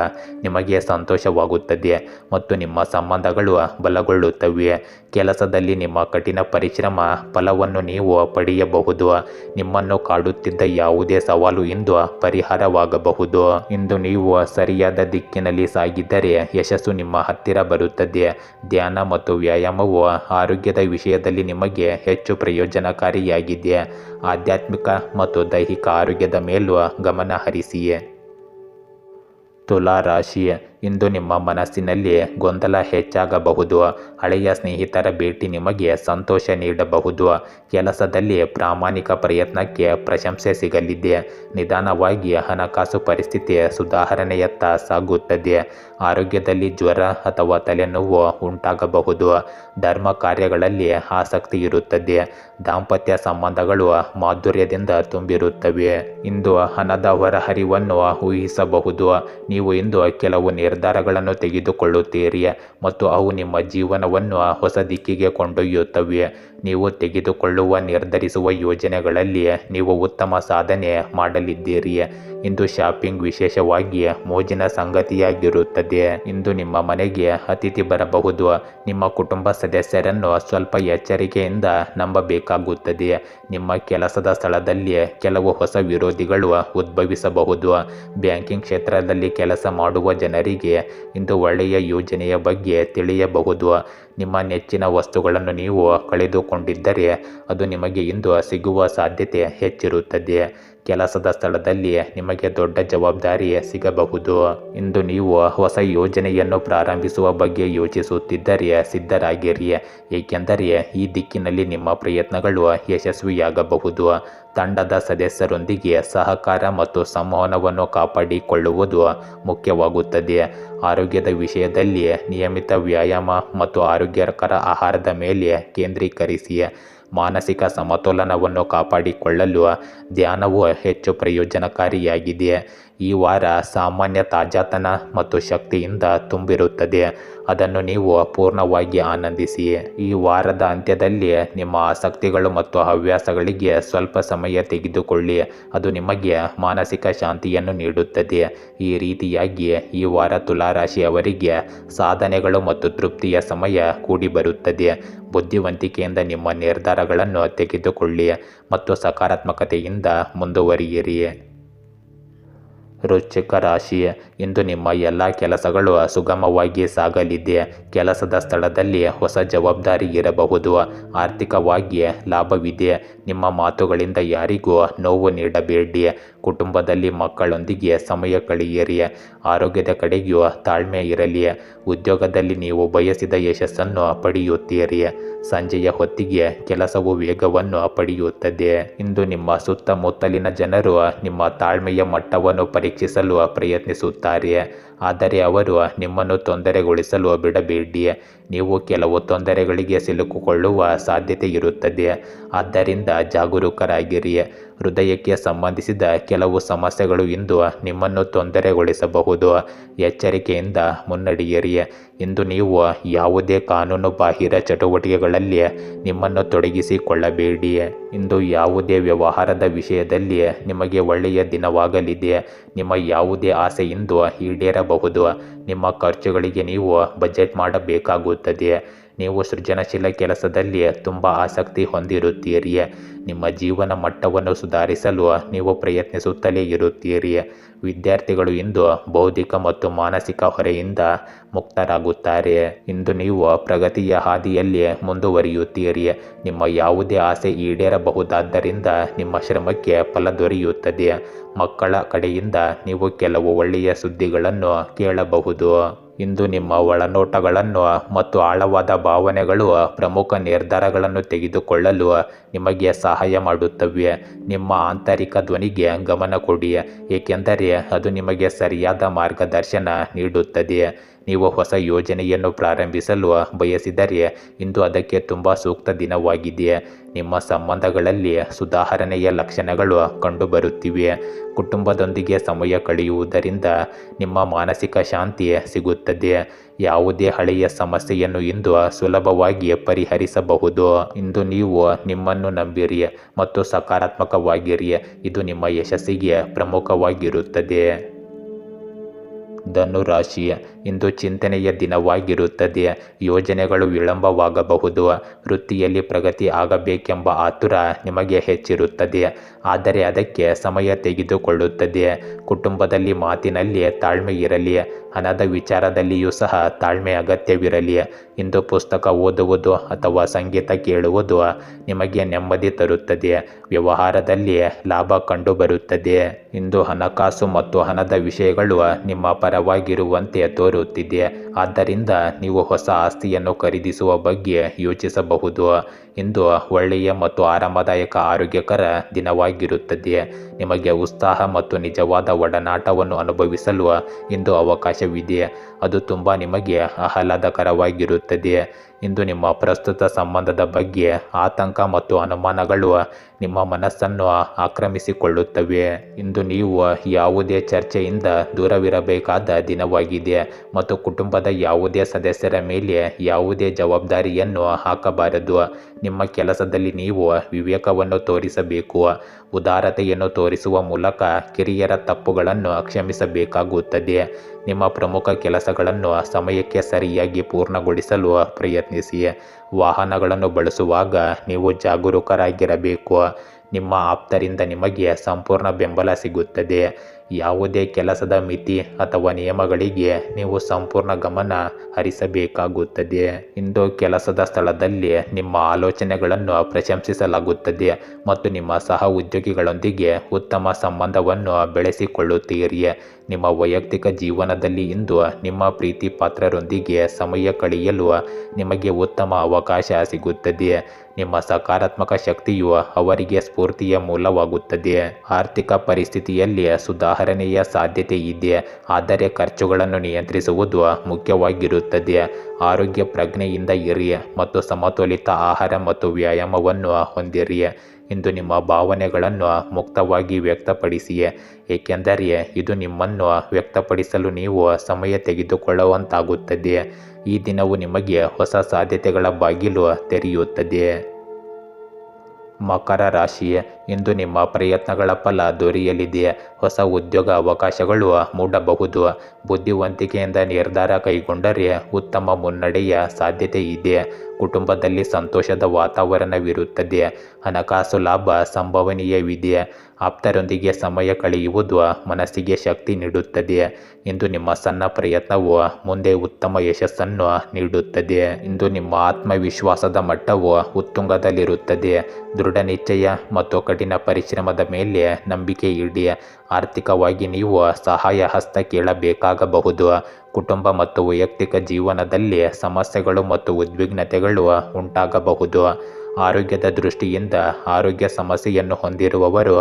ನಿಮಗೆ ಸಂತೋಷವಾಗುತ್ತದೆ ಮತ್ತು ನಿಮ್ಮ ಸಂಬಂಧಗಳು ಬಲಗೊಳ್ಳುತ್ತವೆ. ಕೆಲಸದಲ್ಲಿ ನಿಮ್ಮ ಕಠಿಣ ಪರಿಶ್ರಮ ಫಲವನ್ನು ನೀವು ಪಡೆಯಬಹುದು. ನಿಮ್ಮನ್ನು ಕಾಡುತ್ತಿದ್ದ ಯಾವುದೇ ಸವಾಲು ಇಂದು ಪರಿಹಾರವಾಗಬಹುದು. ಇಂದು ನೀವು ಸರಿಯಾದ ದಿಕ್ಕಿನಲ್ಲಿ ಸಾಗಿದ್ದರೆ ಯಶಸ್ಸು ನಿಮ್ಮ ಹತ್ತಿರ ಬರುತ್ತದೆ. ಧ್ಯಾನ ಮತ್ತು ವ್ಯಾಯಾಮವು ಆರೋಗ್ಯದ ವಿಷಯದಲ್ಲಿ ನಿಮಗೆ ಹೆಚ್ಚು ಪ್ರಯೋಜನಕಾರಿಯಾಗಿದೆ. ಆಧ್ಯಾತ್ಮಿಕ ಮತ್ತು ದೈಹಿಕ ಆರೋಗ್ಯದ ಮೇಲೂ ಗಮನ ಹರಿಸಿಯೇ? ತುಲಾ ರಾಶಿ ಇಂದು ನಿಮ್ಮ ಮನಸ್ಸಿನಲ್ಲಿ ಗೊಂದಲ ಹೆಚ್ಚಾಗಬಹುದು. ಹಳೆಯ ಸ್ನೇಹಿತರ ಭೇಟಿ ನಿಮಗೆ ಸಂತೋಷ ನೀಡಬಹುದು. ಕೆಲಸದಲ್ಲಿ ಪ್ರಾಮಾಣಿಕ ಪ್ರಯತ್ನಕ್ಕೆ ಪ್ರಶಂಸೆ ಸಿಗಲಿದೆ. ನಿಧಾನವಾಗಿ ಹಣಕಾಸು ಪರಿಸ್ಥಿತಿ ಸುಧಾರಣೆಯತ್ತ ಸಾಗುತ್ತದೆ. ಆರೋಗ್ಯದಲ್ಲಿ ಜ್ವರ ಅಥವಾ ತಲೆನೋವು ಉಂಟಾಗಬಹುದು. ಧರ್ಮ ಕಾರ್ಯಗಳಲ್ಲಿ ಆಸಕ್ತಿ ಇರುತ್ತದೆ. ದಾಂಪತ್ಯ ಸಂಬಂಧಗಳು ಮಾಧುರ್ಯದಿಂದ ತುಂಬಿರುತ್ತವೆ. ಇಂದು ಹಣದ ಹೊರಹರಿವನ್ನು ಊಹಿಸಬಹುದು. ನೀವು ಇಂದು ಕೆಲವು ನಿರ್ಧಾರಗಳನ್ನು ತೆಗೆದುಕೊಳ್ಳುತ್ತೀರಿ ಮತ್ತು ಅವು ನಿಮ್ಮ ಜೀವನವನ್ನು ಹೊಸ ದಿಕ್ಕಿಗೆ ಕೊಂಡೊಯ್ಯುತ್ತವೆ. ನೀವು ತೆಗೆದುಕೊಳ್ಳುವ ನಿರ್ಧರಿಸುವ ಯೋಜನೆಗಳಲ್ಲಿ ನೀವು ಉತ್ತಮ ಸಾಧನೆ ಮಾಡಲಿದ್ದೀರಿ. ಇಂದು ಶಾಪಿಂಗ್ ವಿಶೇಷವಾಗಿ ಮೋಜಿನ ಸಂಗತಿಯಾಗಿರುತ್ತದೆ. ಇಂದು ನಿಮ್ಮ ಮನೆಗೆ ಅತಿಥಿ ಬರಬಹುದು. ನಿಮ್ಮ ಕುಟುಂಬ ಸದಸ್ಯರನ್ನು ಸ್ವಲ್ಪ ಎಚ್ಚರಿಕೆಯಿಂದ ನಂಬಬೇಕಾಗುತ್ತದೆ. ನಿಮ್ಮ ಕೆಲಸದ ಸ್ಥಳದಲ್ಲಿ ಕೆಲವು ಹೊಸ ವಿರೋಧಿಗಳು ಉದ್ಭವಿಸಬಹುದು. ಬ್ಯಾಂಕಿಂಗ್ ಕ್ಷೇತ್ರದಲ್ಲಿ ಕೆಲಸ ಮಾಡುವ ಜನರಿಗೆ ಇಂದು ಒಳ್ಳೆಯ ಯೋಜನೆಯ ಬಗ್ಗೆ ತಿಳಿಯಬಹುದು. ನಿಮ್ಮ ನೆಚ್ಚಿನ ವಸ್ತುಗಳನ್ನು ನೀವು ಕಳೆದುಕೊಂಡಿದ್ದರೆ ಅದು ನಿಮಗೆ ಇಂದು ಸಿಗುವ ಸಾಧ್ಯತೆ ಹೆಚ್ಚಿರುತ್ತದೆ. ಕೆಲಸದ ಸ್ಥಳದಲ್ಲಿ ನಿಮಗೆ ದೊಡ್ಡ ಜವಾಬ್ದಾರಿ ಸಿಗಬಹುದು. ಇಂದು ನೀವು ಹೊಸ ಯೋಜನೆಯನ್ನು ಪ್ರಾರಂಭಿಸುವ ಬಗ್ಗೆ ಯೋಚಿಸುತ್ತಿದ್ದರೆ ಸಿದ್ಧರಾಗಿರಿ. ಏಕೆಂದರೆ ಈ ದಿಕ್ಕಿನಲ್ಲಿ ನಿಮ್ಮ ಪ್ರಯತ್ನಗಳು ಯಶಸ್ವಿಯಾಗಬಹುದು. ತಂಡದ ಸದಸ್ಯರೊಂದಿಗೆ ಸಹಕಾರ ಮತ್ತು ಸಂವಹನವನ್ನು ಕಾಪಾಡಿಕೊಳ್ಳುವುದು ಮುಖ್ಯವಾಗುತ್ತದೆ. ಆರೋಗ್ಯದ ವಿಷಯದಲ್ಲಿ ನಿಯಮಿತ ವ್ಯಾಯಾಮ ಮತ್ತು ಆರೋಗ್ಯಕರ ಆಹಾರದ ಮೇಲೆ ಕೇಂದ್ರೀಕರಿಸಿ. ಮಾನಸಿಕ ಸಮತೋಲನವನ್ನು ಕಾಪಾಡಿಕೊಳ್ಳಲು ಧ್ಯಾನವು ಹೆಚ್ಚು ಪ್ರಯೋಜನಕಾರಿಯಾಗಿದೆ. ಈ ವಾರ ಸಾಮಾನ್ಯ ತಾಜಾತನ ಮತ್ತು ಶಕ್ತಿಯಿಂದ ತುಂಬಿರುತ್ತದೆ. ಅದನ್ನು ನೀವು ಪೂರ್ಣವಾಗಿ ಆನಂದಿಸಿ. ಈ ವಾರದ ಅಂತ್ಯದಲ್ಲಿ ನಿಮ್ಮ ಆಸಕ್ತಿಗಳು ಮತ್ತು ಹವ್ಯಾಸಗಳಿಗೆ ಸ್ವಲ್ಪ ಸಮಯ ತೆಗೆದುಕೊಳ್ಳಿ. ಅದು ನಿಮಗೆ ಮಾನಸಿಕ ಶಾಂತಿಯನ್ನು ನೀಡುತ್ತದೆ. ಈ ರೀತಿಯಾಗಿ ಈ ವಾರ ತುಲಾರಾಶಿಯವರಿಗೆ ಸಾಧನೆಗಳು ಮತ್ತು ತೃಪ್ತಿಯ ಸಮಯ ಕೂಡಿ ಬರುತ್ತದೆ ಬುದ್ಧಿವಂತಿಕೆಯಿಂದ ನಿಮ್ಮ ನಿರ್ಧಾರಗಳನ್ನು ತೆಗೆದುಕೊಳ್ಳಿ ಮತ್ತು ಸಕಾರಾತ್ಮಕತೆಯಿಂದ ಮುಂದುವರಿಯಿರಿ. ವೃಶ್ಚಿಕ ರಾಶಿ ಇಂದು ನಿಮ್ಮ ಎಲ್ಲ ಕೆಲಸಗಳು ಸುಗಮವಾಗಿ ಸಾಗಲಿದೆ. ಕೆಲಸದ ಸ್ಥಳದಲ್ಲಿ ಹೊಸ ಜವಾಬ್ದಾರಿ ಇರಬಹುದು. ಆರ್ಥಿಕವಾಗಿ ಲಾಭವಿದೆ. ನಿಮ್ಮ ಮಾತುಗಳಿಂದ ಯಾರಿಗೂ ನೋವು ನೀಡಬೇಡಿ. ಕುಟುಂಬದಲ್ಲಿ ಮಕ್ಕಳೊಂದಿಗೆ ಸಮಯ ಕಳೆಯಿರಿ. ಆರೋಗ್ಯದ ಕಡೆಗೂ ತಾಳ್ಮೆ ಇರಲಿ. ಉದ್ಯೋಗದಲ್ಲಿ ನೀವು ಬಯಸಿದ ಯಶಸ್ಸನ್ನು ಪಡೆಯುತ್ತೀರಿ. ಸಂಜೆಯ ಹೊತ್ತಿಗೆ ಕೆಲಸವು ವೇಗವನ್ನು ಪಡೆಯುತ್ತದೆ. ಇಂದು ನಿಮ್ಮ ಸುತ್ತಮುತ್ತಲಿನ ಜನರು ನಿಮ್ಮ ತಾಳ್ಮೆಯ ಮಟ್ಟವನ್ನು ಪರೀಕ್ಷಿಸಲು ಪ್ರಯತ್ನಿಸುತ್ತಾರೆ. ಆದರೆ ಅವರು ನಿಮ್ಮನ್ನು ತೊಂದರೆಗೊಳಿಸಲು ಬಿಡಬೇಡಿ. ನೀವು ಕೆಲವು ತೊಂದರೆಗಳಿಗೆ ಸಿಲುಕಿಕೊಳ್ಳುವ ಸಾಧ್ಯತೆ ಇರುತ್ತದೆ. ಆದ್ದರಿಂದ ಜಾಗರೂಕರಾಗಿರಿ. ಹೃದಯಕ್ಕೆ ಸಂಬಂಧಿಸಿದ ಕೆಲವು ಸಮಸ್ಯೆಗಳು ಇಂದು ನಿಮ್ಮನ್ನು ತೊಂದರೆಗೊಳಿಸಬಹುದು. ಎಚ್ಚರಿಕೆಯಿಂದ ಮುನ್ನಡೆಯಿರಿ. ಇಂದು ನೀವು ಯಾವುದೇ ಕಾನೂನು ಬಾಹಿರ ಚಟುವಟಿಕೆಗಳಲ್ಲಿ ನಿಮ್ಮನ್ನು ತೊಡಗಿಸಿಕೊಳ್ಳಬೇಡಿ. ಇಂದು ಯಾವುದೇ ವ್ಯವಹಾರದ ವಿಷಯದಲ್ಲಿ ನಿಮಗೆ ಒಳ್ಳೆಯ ದಿನವಾಗಲಿದೆ. ನಿಮ್ಮ ಯಾವುದೇ ಆಸೆ ಇಂದು ಈಡೇರಬಹುದು. ನಿಮ್ಮ ಖರ್ಚುಗಳಿಗೆ ನೀವು ಬಜೆಟ್ ಮಾಡಬೇಕಾಗುತ್ತದೆ. ನೀವು ಸೃಜನಶೀಲ ಕೆಲಸದಲ್ಲಿ ತುಂಬ ಆಸಕ್ತಿ ಹೊಂದಿರುತ್ತೀರಿ. ನಿಮ್ಮ ಜೀವನ ಮಟ್ಟವನ್ನು ಸುಧಾರಿಸಲು ನೀವು ಪ್ರಯತ್ನಿಸುತ್ತಲೇ ಇರುತ್ತೀರಿ. ವಿದ್ಯಾರ್ಥಿಗಳು ಇಂದು ಬೌದ್ಧಿಕ ಮತ್ತು ಮಾನಸಿಕ ಹೊರೆಯಿಂದ ಮುಕ್ತರಾಗುತ್ತಾರೆ. ಇಂದು ನೀವು ಪ್ರಗತಿಯ ಹಾದಿಯಲ್ಲಿ ಮುಂದುವರಿಯುತ್ತೀರಿ. ನಿಮ್ಮ ಯಾವುದೇ ಆಸೆ ಈಡೇರಬಹುದಾದ್ದರಿಂದ ನಿಮ್ಮ ಶ್ರಮಕ್ಕೆ ಫಲ ದೊರೆಯುತ್ತದೆ. ಮಕ್ಕಳ ಕಡೆಯಿಂದ ನೀವು ಕೆಲವು ಒಳ್ಳೆಯ ಸುದ್ದಿಗಳನ್ನು ಕೇಳಬಹುದು. ಇಂದು ನಿಮ್ಮ ಒಳನೋಟಗಳನ್ನು ಮತ್ತು ಆಳವಾದ ಭಾವನೆಗಳು ಪ್ರಮುಖ ನಿರ್ಧಾರಗಳನ್ನು ತೆಗೆದುಕೊಳ್ಳಲು ನಿಮಗೆ ಸಹಾಯ ಮಾಡುತ್ತವೆ. ನಿಮ್ಮ ಆಂತರಿಕ ಧ್ವನಿಗೆ ಗಮನ ಕೊಡಿ, ಏಕೆಂದರೆ ಅದು ನಿಮಗೆ ಸರಿಯಾದ ಮಾರ್ಗದರ್ಶನ ನೀಡುತ್ತದೆ. ನೀವು ಹೊಸ ಯೋಜನೆಯನ್ನು ಪ್ರಾರಂಭಿಸಲು ಬಯಸಿದರೆ ಇಂದು ಅದಕ್ಕೆ ತುಂಬ ಸೂಕ್ತ ದಿನವಾಗಿದೆ ನಿಮ್ಮ ಸಂಬಂಧಗಳಲ್ಲಿ ಸುಧಾರಣೆಯ ಲಕ್ಷಣಗಳು ಕಂಡುಬರುತ್ತಿವೆ. ಕುಟುಂಬದೊಂದಿಗೆ ಸಮಯ ಕಳೆಯುವುದರಿಂದ ನಿಮ್ಮ ಮಾನಸಿಕ ಶಾಂತಿ ಸಿಗುತ್ತದೆ. ಯಾವುದೇ ಹಳೆಯ ಸಮಸ್ಯೆಯನ್ನು ಇಂದು ಸುಲಭವಾಗಿ ಪರಿಹರಿಸಬಹುದು. ಇಂದು ನೀವು ನಿಮ್ಮನ್ನು ನಂಬಿರಿ ಮತ್ತು ಸಕಾರಾತ್ಮಕವಾಗಿರಿ. ಇದು ನಿಮ್ಮ ಯಶಸ್ಸಿಗೆ ಪ್ರಮುಖವಾಗಿರುತ್ತದೆ. ಧನುರಾಶಿ ಇಂದು ಚಿಂತನೆಯ ದಿನವಾಗಿರುತ್ತದೆ ಯೋಜನೆಗಳು ವಿಳಂಬವಾಗಬಹುದು. ವೃತ್ತಿಯಲ್ಲಿ ಪ್ರಗತಿ ಆಗಬೇಕೆಂಬ ಆತುರ ನಿಮಗೆ ಹೆಚ್ಚಿರುತ್ತದೆ ಆದರೆ ಅದಕ್ಕೆ ಸಮಯ ತೆಗೆದುಕೊಳ್ಳುತ್ತದೆ ಕುಟುಂಬದಲ್ಲಿ ಮಾತಿನಲ್ಲಿ ತಾಳ್ಮೆ ಇರಲಿ ಹಣದ ವಿಚಾರದಲ್ಲಿಯೂ ಸಹ ತಾಳ್ಮೆ ಅಗತ್ಯವಿರಲಿ. ಇಂದು ಪುಸ್ತಕ ಓದುವುದು ಅಥವಾ ಸಂಗೀತ ಕೇಳುವುದು ನಿಮಗೆ ನೆಮ್ಮದಿ ತರುತ್ತದೆ. ವ್ಯವಹಾರದಲ್ಲಿ ಲಾಭ ಕಂಡುಬರುತ್ತದೆ. ಇಂದು ಹಣಕಾಸು ಮತ್ತು ಹಣದ ವಿಷಯಗಳು ನಿಮ್ಮ ಪರವಾಗಿರುವಂತೆ ತೋರುತ್ತಿದೆ. ಆದ್ದರಿಂದ ನೀವು ಹೊಸ ಆಸ್ತಿಯನ್ನು ಖರೀದಿಸುವ ಬಗ್ಗೆ ಯೋಚಿಸಬಹುದು. ಇಂದು ಒಳ್ಳೆಯ ಮತ್ತು ಆರಾಮದಾಯಕ ಆರೋಗ್ಯಕರ ದಿನವಾಗಿರುತ್ತದೆ ನಿಮಗೆ ಉತ್ಸಾಹ ಮತ್ತು ನಿಜವಾದ ಒಡನಾಟವನ್ನು ಅನುಭವಿಸಲು ಇಂದು ಅವಕಾಶವಿದೆ ಅದು ತುಂಬ ನಿಮಗೆ ಆಹ್ಲಾದಕರವಾಗಿರುತ್ತದೆ ಇಂದು ನಿಮ್ಮ ಪ್ರಸ್ತುತ ಸಂಬಂಧದ ಬಗ್ಗೆ ಆತಂಕ ಮತ್ತು ಅನುಮಾನಗಳು ನಿಮ್ಮ ಮನಸ್ಸನ್ನು ಆಕ್ರಮಿಸಿಕೊಳ್ಳುತ್ತವೆ. ಇಂದು ನೀವು ಯಾವುದೇ ಚರ್ಚೆಯಿಂದ ದೂರವಿರಬೇಕಾದ ದಿನವಾಗಿದೆ ಮತ್ತು ಕುಟುಂಬದ ಯಾವುದೇ ಸದಸ್ಯರ ಮೇಲೆ ಯಾವುದೇ ಜವಾಬ್ದಾರಿಯನ್ನು ಹಾಕಬಾರದು. ನಿಮ್ಮ ಕೆಲಸದಲ್ಲಿ ನೀವು ವಿವೇಕವನ್ನು ತೋರಿಸಬೇಕು. ಉದಾರತೆಯನ್ನು ತೋರಿಸುವ ಮೂಲಕ ಕಿರಿಯರ ತಪ್ಪುಗಳನ್ನು ಕ್ಷಮಿಸಬೇಕಾಗುತ್ತದೆ. ನಿಮ್ಮ ಪ್ರಮುಖ ಕೆಲಸಗಳನ್ನು ಸಮಯಕ್ಕೆ ಸರಿಯಾಗಿ ಪೂರ್ಣಗೊಳಿಸಲು ಪ್ರಯತ್ನಿಸಿ. ವಾಹನಗಳನ್ನು ಬಳಸುವಾಗ ನೀವು ಜಾಗರೂಕರಾಗಿರಬೇಕು. ನಿಮ್ಮ ಆಪ್ತರಿಂದ ನಿಮಗೆ ಸಂಪೂರ್ಣ ಬೆಂಬಲ ಸಿಗುತ್ತದೆ. ಯಾವುದೇ ಕೆಲಸದ ಮಿತಿ ಅಥವಾ ನಿಯಮಗಳಿಗೆ ನೀವು ಸಂಪೂರ್ಣ ಗಮನ ಹರಿಸಬೇಕಾಗುತ್ತದೆ. ಇಂದು ಕೆಲಸದ ಸ್ಥಳದಲ್ಲಿ ನಿಮ್ಮ ಆಲೋಚನೆಗಳನ್ನು ಪ್ರಶಂಸಿಸಲಾಗುತ್ತದೆ ಮತ್ತು ನಿಮ್ಮ ಸಹ ಉದ್ಯೋಗಿಗಳೊಂದಿಗೆ ಉತ್ತಮ ಸಂಬಂಧವನ್ನು ಬೆಳೆಸಿಕೊಳ್ಳುತ್ತೀರಿ. ನಿಮ್ಮ ವೈಯಕ್ತಿಕ ಜೀವನದಲ್ಲಿ ಇಂದು ನಿಮ್ಮ ಪ್ರೀತಿ ಪಾತ್ರರೊಂದಿಗೆ ಸಮಯ ಕಳೆಯಲು ನಿಮಗೆ ಉತ್ತಮ ಅವಕಾಶ ಸಿಗುತ್ತದೆ. ನಿಮ್ಮ ಸಕಾರಾತ್ಮಕ ಶಕ್ತಿಯು ಅವರಿಗೆ ಸ್ಫೂರ್ತಿಯ ಮೂಲವಾಗುತ್ತದೆ. ಆರ್ಥಿಕ ಪರಿಸ್ಥಿತಿಯಲ್ಲಿ ಸುಧಾರಣೆಯ ಸಾಧ್ಯತೆ ಇದೆ. ಆದರೆ ಖರ್ಚುಗಳನ್ನು ನಿಯಂತ್ರಿಸುವುದು ಮುಖ್ಯವಾಗಿರುತ್ತದೆ. ಆರೋಗ್ಯ ಪ್ರಜ್ಞೆಯಿಂದ ಇರಿ ಮತ್ತು ಸಮತೋಲಿತ ಆಹಾರ ಮತ್ತು ವ್ಯಾಯಾಮವನ್ನು ಹೊಂದಿರಿ. ಇಂದು ನಿಮ್ಮ ಭಾವನೆಗಳನ್ನು ಮುಕ್ತವಾಗಿ ವ್ಯಕ್ತಪಡಿಸಿ ಏಕೆಂದರೆ ಇದು ನಿಮ್ಮನ್ನು ವ್ಯಕ್ತಪಡಿಸಲು ನೀವು ಸಮಯ ತೆಗೆದುಕೊಳ್ಳುವಂತಾಗುತ್ತದೆ. ಈ ದಿನವು ನಿಮಗೆ ಹೊಸ ಸಾಧ್ಯತೆಗಳ ಬಾಗಿಲು ತೆರೆಯುತ್ತದೆ. ಮಕರ ರಾಶಿ, ಇಂದು ನಿಮ್ಮ ಪ್ರಯತ್ನಗಳ ಫಲ ದೊರೆಯಲಿದೆ. ಹೊಸ ಉದ್ಯೋಗ ಅವಕಾಶಗಳು ಮೂಡಬಹುದು. ಬುದ್ಧಿವಂತಿಕೆಯಿಂದ ನಿರ್ಧಾರ ಕೈಗೊಂಡರೆ ಉತ್ತಮ ಮುನ್ನಡೆಯ ಸಾಧ್ಯತೆ ಇದೆ. ಕುಟುಂಬದಲ್ಲಿ ಸಂತೋಷದ ವಾತಾವರಣವಿರುತ್ತದೆ ಹಣಕಾಸು ಲಾಭ ಸಂಭವನೀಯವಿದೆ ಆಪ್ತರೊಂದಿಗೆ ಸಮಯ ಕಳೆಯುವುದು ಮನಸ್ಸಿಗೆ ಶಕ್ತಿ ನೀಡುತ್ತದೆ. ಇಂದು ನಿಮ್ಮ ಸಣ್ಣ ಪ್ರಯತ್ನವು ಮುಂದೆ ಉತ್ತಮ ಯಶಸ್ಸನ್ನು ನೀಡುತ್ತದೆ. ಇಂದು ನಿಮ್ಮ ಆತ್ಮವಿಶ್ವಾಸದ ಮಟ್ಟವು ಉತ್ತುಂಗದಲ್ಲಿರುತ್ತದೆ. ದೃಢ ನಿಶ್ಚಯ ಮತ್ತು ಕಠಿಣ ಪರಿಶ್ರಮದ ಮೇಲೆ ನಂಬಿಕೆ ಇಡಿ. ಆರ್ಥಿಕವಾಗಿ ನೀವು ಸಹಾಯ ಹಸ್ತ ಕೇಳಬೇಕಾಗಬಹುದು. ಕುಟುಂಬ ಮತ್ತು ವೈಯಕ್ತಿಕ ಜೀವನದಲ್ಲಿ ಸಮಸ್ಯೆಗಳು ಮತ್ತು ಉದ್ವಿಗ್ನತೆಗಳು ಉಂಟಾಗಬಹುದು. ಆರೋಗ್ಯದ ದೃಷ್ಟಿಯಿಂದ ಆರೋಗ್ಯ ಸಮಸ್ಯೆಯನ್ನು ಹೊಂದಿರುವವರು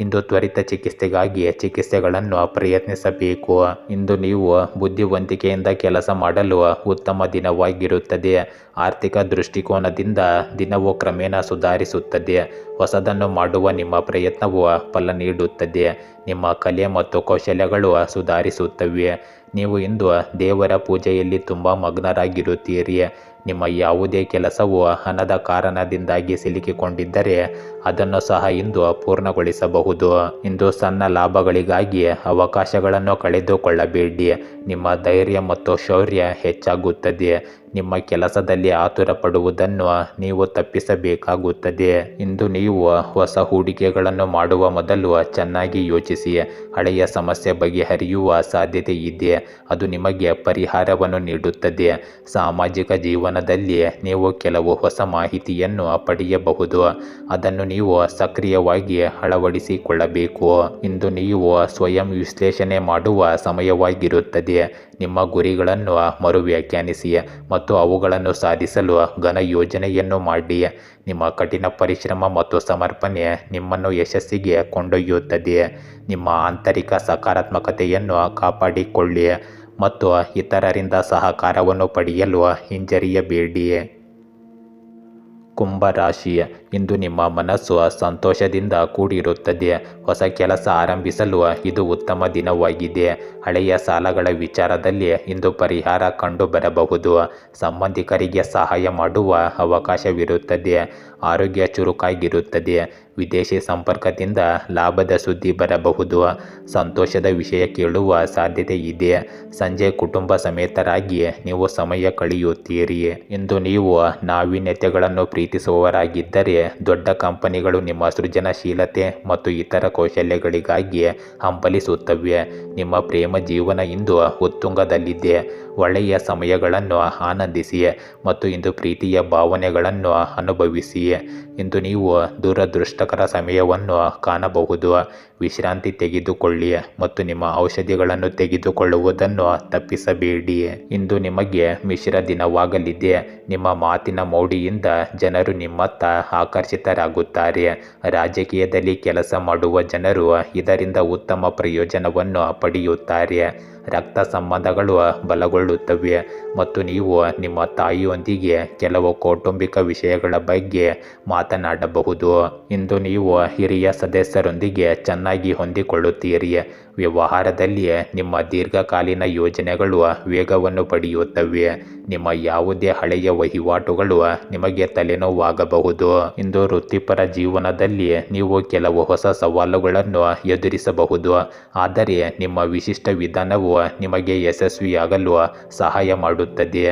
ಇಂದು ತ್ವರಿತ ಚಿಕಿತ್ಸೆಗಾಗಿ ಚಿಕಿತ್ಸೆಗಳನ್ನು ಪ್ರಯತ್ನಿಸಬೇಕು. ಇಂದು ನೀವು ಬುದ್ಧಿವಂತಿಕೆಯಿಂದ ಕೆಲಸ ಮಾಡಲು ಉತ್ತಮ ದಿನವಾಗಿರುತ್ತದೆ. ಆರ್ಥಿಕ ದೃಷ್ಟಿಕೋನದಿಂದ ದಿನವು ಕ್ರಮೇಣ ಸುಧಾರಿಸುತ್ತದೆ. ಹೊಸದನ್ನು ಮಾಡುವ ನಿಮ್ಮ ಪ್ರಯತ್ನವು ಫಲ ನೀಡುತ್ತದೆ. ನಿಮ್ಮ ಕಲೆ ಮತ್ತು ಕೌಶಲ್ಯಗಳು ಸುಧಾರಿಸುತ್ತವೆ. ನೀವು ಇಂದು ದೇವರ ಪೂಜೆಯಲ್ಲಿ ತುಂಬ ಮಗ್ನರಾಗಿರುತ್ತೀರಿ. ನಿಮ್ಮ ಯಾವುದೇ ಕೆಲಸವು ಹಣದ ಕಾರಣದಿಂದಾಗಿ ಸಿಲುಕಿಕೊಂಡಿದ್ದರೆ ಅದನ್ನು ಸಹ ಇಂದು ಪೂರ್ಣಗೊಳಿಸಬಹುದು ಇಂದು ಸಣ್ಣ ಲಾಭಗಳಿಗಾಗಿ ಅವಕಾಶಗಳನ್ನು ಕಳೆದುಕೊಳ್ಳಬೇಡಿ. ನಿಮ್ಮ ಧೈರ್ಯ ಮತ್ತು ಶೌರ್ಯ ಹೆಚ್ಚಾಗುತ್ತದೆ. ನಿಮ್ಮ ಕೆಲಸದಲ್ಲಿ ಆತುರ ಪಡುವುದನ್ನು ನೀವು ತಪ್ಪಿಸಬೇಕಾಗುತ್ತದೆ. ಇಂದು ನೀವು ಹೊಸ ಹೂಡಿಕೆಗಳನ್ನು ಮಾಡುವ ಮೊದಲು ಚೆನ್ನಾಗಿ ಯೋಚಿಸಿ. ಹಳೆಯ ಸಮಸ್ಯೆ ಬಗೆಹರಿಯುವ ಸಾಧ್ಯತೆ ಇದೆ. ಅದು ನಿಮಗೆ ಪರಿಹಾರವನ್ನು ನೀಡುತ್ತದೆ. ಸಾಮಾಜಿಕ ಜೀವನದಲ್ಲಿ ನೀವು ಕೆಲವು ಹೊಸ ಮಾಹಿತಿಯನ್ನು ಪಡೆಯಬಹುದು. ಅದನ್ನು ನೀವು ಸಕ್ರಿಯವಾಗಿ ಅಳವಡಿಸಿಕೊಳ್ಳಬೇಕು ಇಂದು ನೀವು ಸ್ವಯಂ ವಿಶ್ಲೇಷಣೆ ಮಾಡುವ ಸಮಯವಾಗಿರುತ್ತದೆ. ನಿಮ್ಮ ಗುರಿಗಳನ್ನು ಮರು ವ್ಯಾಖ್ಯಾನಿಸಿ ಮತ್ತು ಅವುಗಳನ್ನು ಸಾಧಿಸಲು ಘನ ಯೋಜನೆಯನ್ನು ಮಾಡಿ. ನಿಮ್ಮ ಕಠಿಣ ಪರಿಶ್ರಮ ಮತ್ತು ಸಮರ್ಪಣೆ ನಿಮ್ಮನ್ನು ಯಶಸ್ಸಿಗೆ ಕೊಂಡೊಯ್ಯುತ್ತದೆ. ನಿಮ್ಮ ಆಂತರಿಕ ಸಕಾರಾತ್ಮಕತೆಯನ್ನು ಕಾಪಾಡಿಕೊಳ್ಳಿ ಮತ್ತು ಇತರರಿಂದ ಸಹಕಾರವನ್ನು ಪಡೆಯಲು ಹಿಂಜರಿಯಬೇಡಿ. ಕುಂಭರಾಶಿ ಇಂದು ನಿಮ್ಮ ಮನಸ್ಸು ಸಂತೋಷದಿಂದ ಕೂಡಿರುತ್ತದೆ. ಹೊಸ ಕೆಲಸ ಆರಂಭಿಸಲು ಇದು ಉತ್ತಮ ದಿನವಾಗಿದೆ. ಹಳೆಯ ಸಾಲಗಳ ವಿಚಾರದಲ್ಲಿ ಇಂದು ಪರಿಹಾರ ಕಂಡುಬರಬಹುದು. ಸಂಬಂಧಿಕರಿಗೆ ಸಹಾಯ ಮಾಡುವ ಅವಕಾಶವಿರುತ್ತದೆ. ಆರೋಗ್ಯ ಚುರುಕಾಗಿರುತ್ತದೆ ವಿದೇಶಿ ಸಂಪರ್ಕದಿಂದ ಲಾಭದ ಸುದ್ದಿ ಬರಬಹುದು. ಸಂತೋಷದ ವಿಷಯ ಕೇಳುವ ಸಾಧ್ಯತೆ ಇದೆ ಸಂಜೆ ಕುಟುಂಬ ಸಮೇತರಾಗಿ ನೀವು ಸಮಯ ಕಳೆಯುತ್ತೀರಿ ಇಂದು ನೀವು ನಾವೀನ್ಯತೆಗಳನ್ನು ಪ್ರೀತಿಸುವವರಾಗಿದ್ದರೆ ದೊಡ್ಡ ಕಂಪನಿಗಳು ನಿಮ್ಮ ಸೃಜನಶೀಲತೆ ಮತ್ತು ಇತರ ಕೌಶಲ್ಯಗಳಿಗಾಗಿ ಹಂಬಲಿಸುತ್ತವೆ ನಿಮ್ಮ ಪ್ರೇಮ ಜೀವನ ಇಂದು ಉತ್ತುಂಗದಲ್ಲಿದೆ. ಒಳ್ಳೆಯ ಸಮಯಗಳನ್ನು ಆನಂದಿಸಿಯೇ ಮತ್ತು ಇಂದು ಪ್ರೀತಿಯ ಭಾವನೆಗಳನ್ನು ಅನುಭವಿಸಿ ಇಂದು ನೀವು ದೂರದೃಷ್ಟಕರ ಸಮಯವನ್ನು ಕಾಣಬಹುದು. ವಿಶ್ರಾಂತಿ ತೆಗೆದುಕೊಳ್ಳಿ ಮತ್ತು ನಿಮ್ಮ ಔಷಧಿಗಳನ್ನು ತೆಗೆದುಕೊಳ್ಳುವುದನ್ನು ತಪ್ಪಿಸಬೇಡಿ. ಇಂದು ನಿಮಗೆ ಮಿಶ್ರ ದಿನವಾಗಲಿದೆ. ನಿಮ್ಮ ಮಾತಿನ ಮೌಡಿಯಿಂದ ಜನರು ನಿಮ್ಮತ್ತ ಆಕರ್ಷಿತರಾಗುತ್ತಾರೆ. ರಾಜಕೀಯದಲ್ಲಿ ಕೆಲಸ ಮಾಡುವ ಜನರು ಇದರಿಂದ ಉತ್ತಮ ಪ್ರಯೋಜನವನ್ನು ಪಡೆಯುತ್ತಾರೆ. ರಕ್ತ ಸಂಬಂಧಗಳು ಬಲಗೊಳ್ಳುತ್ತವೆ ಮತ್ತು ನೀವು ನಿಮ್ಮ ತಾಯಿಯೊಂದಿಗೆ ಕೆಲವು ಕೌಟುಂಬಿಕ ವಿಷಯಗಳ ಬಗ್ಗೆ ಮಾತನಾಡಬಹುದು. ಇಂದು ನೀವು ಹಿರಿಯ ಸದಸ್ಯರೊಂದಿಗೆ ಚೆನ್ನಾಗಿ ಹೊಂದಿಕೊಳ್ಳುತ್ತೀರಿ. ವ್ಯವಹಾರದಲ್ಲಿ ನಿಮ್ಮ ದೀರ್ಘಕಾಲೀನ ಯೋಜನೆಗಳು ವೇಗವನ್ನು ಪಡೆಯುತ್ತವೆ. ನಿಮ್ಮ ಯಾವುದೇ ಹಳೆಯ ವಹಿವಾಟುಗಳು ನಿಮಗೆ ತಲೆನೋವಾಗಬಹುದು. ಇಂದು ವೃತ್ತಿಪರ ಜೀವನದಲ್ಲಿ ನೀವು ಕೆಲವು ಹೊಸ ಸವಾಲುಗಳನ್ನು ಎದುರಿಸಬಹುದು. ಆದರೆ ನಿಮ್ಮ ವಿಶಿಷ್ಟ ವಿಧಾನವು ನಿಮಗೆ ಯಶಸ್ವಿಯಾಗಲು ಸಹಾಯ ಮಾಡುತ್ತದೆ.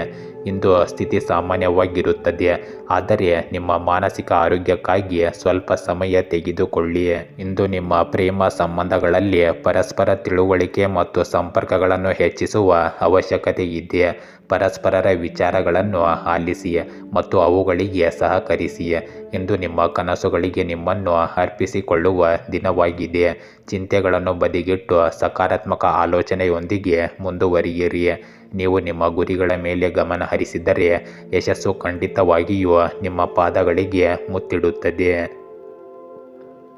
ಇಂದು ಸ್ಥಿತಿ ಸಾಮಾನ್ಯವಾಗಿರುತ್ತದೆ. ಆದರೆ ನಿಮ್ಮ ಮಾನಸಿಕ ಆರೋಗ್ಯಕ್ಕಾಗಿ ಸ್ವಲ್ಪ ಸಮಯ ತೆಗೆದುಕೊಳ್ಳಿ. ಇಂದು ನಿಮ್ಮ ಪ್ರೇಮ ಸಂಬಂಧಗಳಲ್ಲಿ ಪರಸ್ಪರ ತಿಳುವಳಿಕೆ ಮತ್ತು ಸಂಪರ್ಕಗಳನ್ನು ಹೆಚ್ಚಿಸುವ ಅವಶ್ಯಕತೆ ಇದೆ. ಪರಸ್ಪರರ ವಿಚಾರಗಳನ್ನು ಆಲಿಸಿ ಮತ್ತು ಅವುಗಳಿಗೆ ಸಹಕರಿಸಿ. ಇಂದು ನಿಮ್ಮ ಕನಸುಗಳಿಗೆ ನಿಮ್ಮನ್ನು ಅರ್ಪಿಸಿಕೊಳ್ಳುವ ದಿನವಾಗಿದೆ. ಚಿಂತೆಗಳನ್ನು ಬದಿಗಿಟ್ಟು ಸಕಾರಾತ್ಮಕ ಆಲೋಚನೆಯೊಂದಿಗೆ ಮುಂದುವರಿಯಿರಿ. ನೀವು ನಿಮ್ಮ ಗುರಿಗಳ ಮೇಲೆ ಗಮನ ಹರಿಸಿದರೆ ಯಶಸ್ಸು ಖಂಡಿತವಾಗಿಯೂ ನಿಮ್ಮ ಪಾದಗಳಿಗೆ ಮುತ್ತಿಡುತ್ತದೆ.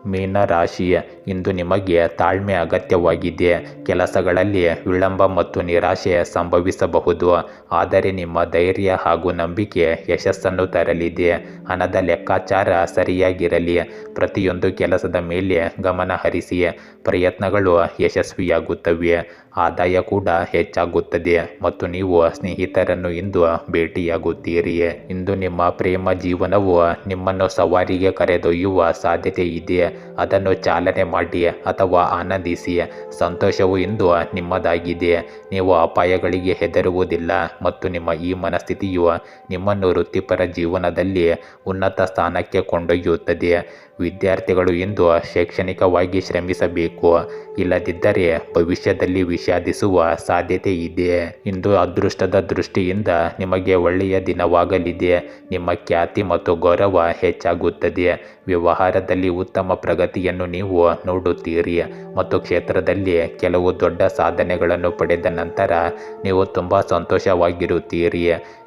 ಮೀನರಾಶಿ ಇಂದು ನಿಮಗೆ ತಾಳ್ಮೆ ಅಗತ್ಯವಾಗಿದೆ. ಕೆಲಸಗಳಲ್ಲಿ ವಿಳಂಬ ಮತ್ತು ನಿರಾಶೆ ಸಂಭವಿಸಬಹುದು. ಆದರೆ ನಿಮ್ಮ ಧೈರ್ಯ ಹಾಗೂ ನಂಬಿಕೆ ಯಶಸ್ಸನ್ನು ತರಲಿದೆ. ಹಣದ ಲೆಕ್ಕಾಚಾರ ಸರಿಯಾಗಿರಲಿ. ಪ್ರತಿಯೊಂದು ಕೆಲಸದ ಮೇಲೆ ಗಮನ ಹರಿಸಿ. ಪ್ರಯತ್ನಗಳು ಯಶಸ್ವಿಯಾಗುತ್ತವೆ. ಆದಾಯ ಕೂಡ ಹೆಚ್ಚಾಗುತ್ತದೆ ಮತ್ತು ನೀವು ಸ್ನೇಹಿತರನ್ನು ಇಂದು ಭೇಟಿಯಾಗುತ್ತೀರಿ. ಇಂದು ನಿಮ್ಮ ಪ್ರೇಮ ಜೀವನವು ನಿಮ್ಮನ್ನು ಸವಾರಿಗೆ ಕರೆದೊಯ್ಯುವ ಸಾಧ್ಯತೆ ಇದೆ. ಅದನ್ನು ಚಾಲನೆ ಮಾಡಿ ಅಥವಾ ಆನಂದಿಸಿ ಸಂತೋಷವು ಇಂದು ನಿಮ್ಮದಾಗಿದೆ. ನೀವು ಅಪಾಯಗಳಿಗೆ ಹೆದರುವುದಿಲ್ಲ ಮತ್ತು ನಿಮ್ಮ ಈ ಮನಸ್ಥಿತಿಯು ನಿಮ್ಮನ್ನು ವೃತ್ತಿಪರ ಜೀವನದಲ್ಲಿ ಉನ್ನತ ಸ್ಥಾನಕ್ಕೆ ಕೊಂಡೊಯ್ಯುತ್ತದೆ. ವಿದ್ಯಾರ್ಥಿಗಳು ಇಂದು ಶೈಕ್ಷಣಿಕವಾಗಿ ಶ್ರಮಿಸಬೇಕು. ಇಲ್ಲದಿದ್ದರೆ ಭವಿಷ್ಯದಲ್ಲಿ ವಿಷಾದಿಸುವ ಸಾಧ್ಯತೆ ಇದೆ. ಇಂದು ಅದೃಷ್ಟದ ದೃಷ್ಟಿಯಿಂದ ನಿಮಗೆ ಒಳ್ಳೆಯ ದಿನವಾಗಲಿದೆ. ನಿಮ್ಮ ಖ್ಯಾತಿ ಮತ್ತು ಗೌರವ ಹೆಚ್ಚಾಗುತ್ತದೆ. ವ್ಯವಹಾರದಲ್ಲಿ ಉತ್ತಮ ಪ್ರಗತಿಯನ್ನು ನೀವು ನೋಡುತ್ತೀರಿ ಮತ್ತು ಕ್ಷೇತ್ರದಲ್ಲಿ ಕೆಲವು ದೊಡ್ಡ ಸಾಧನೆಗಳನ್ನು ಪಡೆದ ನಂತರ ನೀವು ತುಂಬ ಸಂತೋಷವಾಗಿರುತ್ತೀರಿ.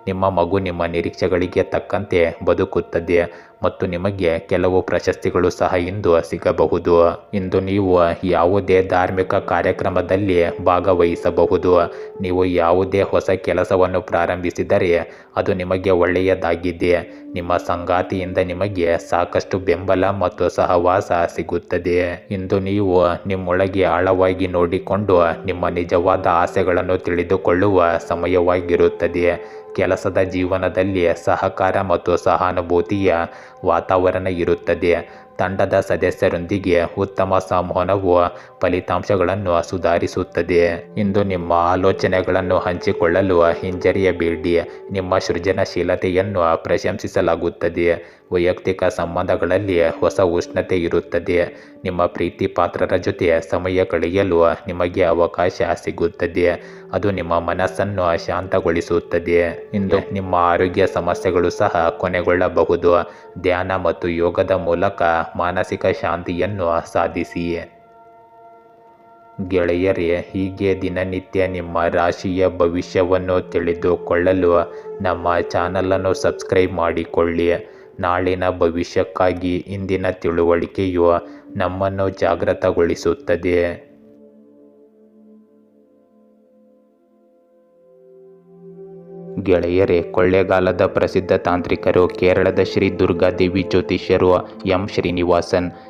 ನಿಮ್ಮ ಮಗು ನಿಮ್ಮ ನಿರೀಕ್ಷೆಗಳಿಗೆ ತಕ್ಕಂತೆ ಬದುಕುತ್ತದೆ ಮತ್ತು ನಿಮಗೆ ಕೆಲವು ಪ್ರಶಸ್ತಿಗಳು ಸಹ ಇಂದು ಸಿಗಬಹುದು. ಇಂದು ನೀವು ಯಾವುದೇ ಧಾರ್ಮಿಕ ಕಾರ್ಯಕ್ರಮದಲ್ಲಿ ಭಾಗವಹಿಸಬಹುದು. ನೀವು ಯಾವುದೇ ಹೊಸ ಕೆಲಸವನ್ನು ಪ್ರಾರಂಭಿಸಿದರೆ ಅದು ನಿಮಗೆ ಒಳ್ಳೆಯದಾಗಿದೆ. ನಿಮ್ಮ ಸಂಗಾತಿಯಿಂದ ನಿಮಗೆ ಸಾಕಷ್ಟು ಬೆಂಬಲ ಮತ್ತು ಸಹವಾಸ ಸಿಗುತ್ತದೆ. ಇಂದು ನೀವು ನಿಮ್ಮೊಳಗೆ ಆಳವಾಗಿ ನೋಡಿಕೊಂಡು ನಿಮ್ಮ ನಿಜವಾದ ಆಸೆಗಳನ್ನು ತಿಳಿದುಕೊಳ್ಳುವ ಸಮಯವಾಗಿರುತ್ತದೆ. ಕೆಲಸದ ಜೀವನದಲ್ಲಿ ಸಹಕಾರ ಮತ್ತು ಸಹಾನುಭೂತಿಯ ವಾತಾವರಣ ಇರುತ್ತದೆ. ತಂಡದ ಸದಸ್ಯರೊಂದಿಗೆ ಉತ್ತಮ ಸಂವಹನವು ಫಲಿತಾಂಶಗಳನ್ನು ಸುಧಾರಿಸುತ್ತದೆ. ಇಂದು ನಿಮ್ಮ ಆಲೋಚನೆಗಳನ್ನು ಹಂಚಿಕೊಳ್ಳಲು ಹಿಂಜರಿಯಬೇಡಿ. ನಿಮ್ಮ ಸೃಜನಶೀಲತೆಯನ್ನು ಪ್ರಶಂಸಿಸಲಾಗುತ್ತದೆ. ವೈಯಕ್ತಿಕ ಸಂಬಂಧಗಳಲ್ಲಿ ಹೊಸ ಉಷ್ಣತೆ ಇರುತ್ತದೆ. ನಿಮ್ಮ ಪ್ರೀತಿ ಪಾತ್ರರ ಜೊತೆ ಸಮಯ ಕಳೆಯಲು ನಿಮಗೆ ಅವಕಾಶ ಸಿಗುತ್ತದೆ. ಅದು ನಿಮ್ಮ ಮನಸ್ಸನ್ನು ಶಾಂತಗೊಳಿಸುತ್ತದೆ. ಇಂದು ನಿಮ್ಮ ಆರೋಗ್ಯ ಸಮಸ್ಯೆಗಳು ಸಹ ಕೊನೆಗೊಳ್ಳಬಹುದು. ಧ್ಯಾನ ಮತ್ತು ಯೋಗದ ಮೂಲಕ ಮಾನಸಿಕ ಶಾಂತಿಯನ್ನು ಸಾಧಿಸಿ. ಗೆಳೆಯರೇ, ಹೀಗೆ ದಿನನಿತ್ಯ ನಿಮ್ಮ ರಾಶಿಯ ಭವಿಷ್ಯವನ್ನು ತಿಳಿದುಕೊಳ್ಳಲು ನಮ್ಮ ಚಾನಲನ್ನು ಸಬ್ಸ್ಕ್ರೈಬ್ ಮಾಡಿಕೊಳ್ಳಿ. ನಾಳಿನ ಭವಿಷ್ಯಕ್ಕಾಗಿ ಇಂದಿನ ತಿಳುವಳಿಕೆಯು ನಮ್ಮನ್ನು ಜಾಗೃತಗೊಳಿಸುತ್ತದೆ. ಗೆಳೆಯರೇ, ಕೊಳ್ಳೇಗಾಲದ ಪ್ರಸಿದ್ಧ ತಾಂತ್ರಿಕರು ಕೇರಳದ ಶ್ರೀ ದುರ್ಗಾದೇವಿ ಜ್ಯೋತಿಷ್ಯರು ಎಂ ಶ್ರೀನಿವಾಸನ್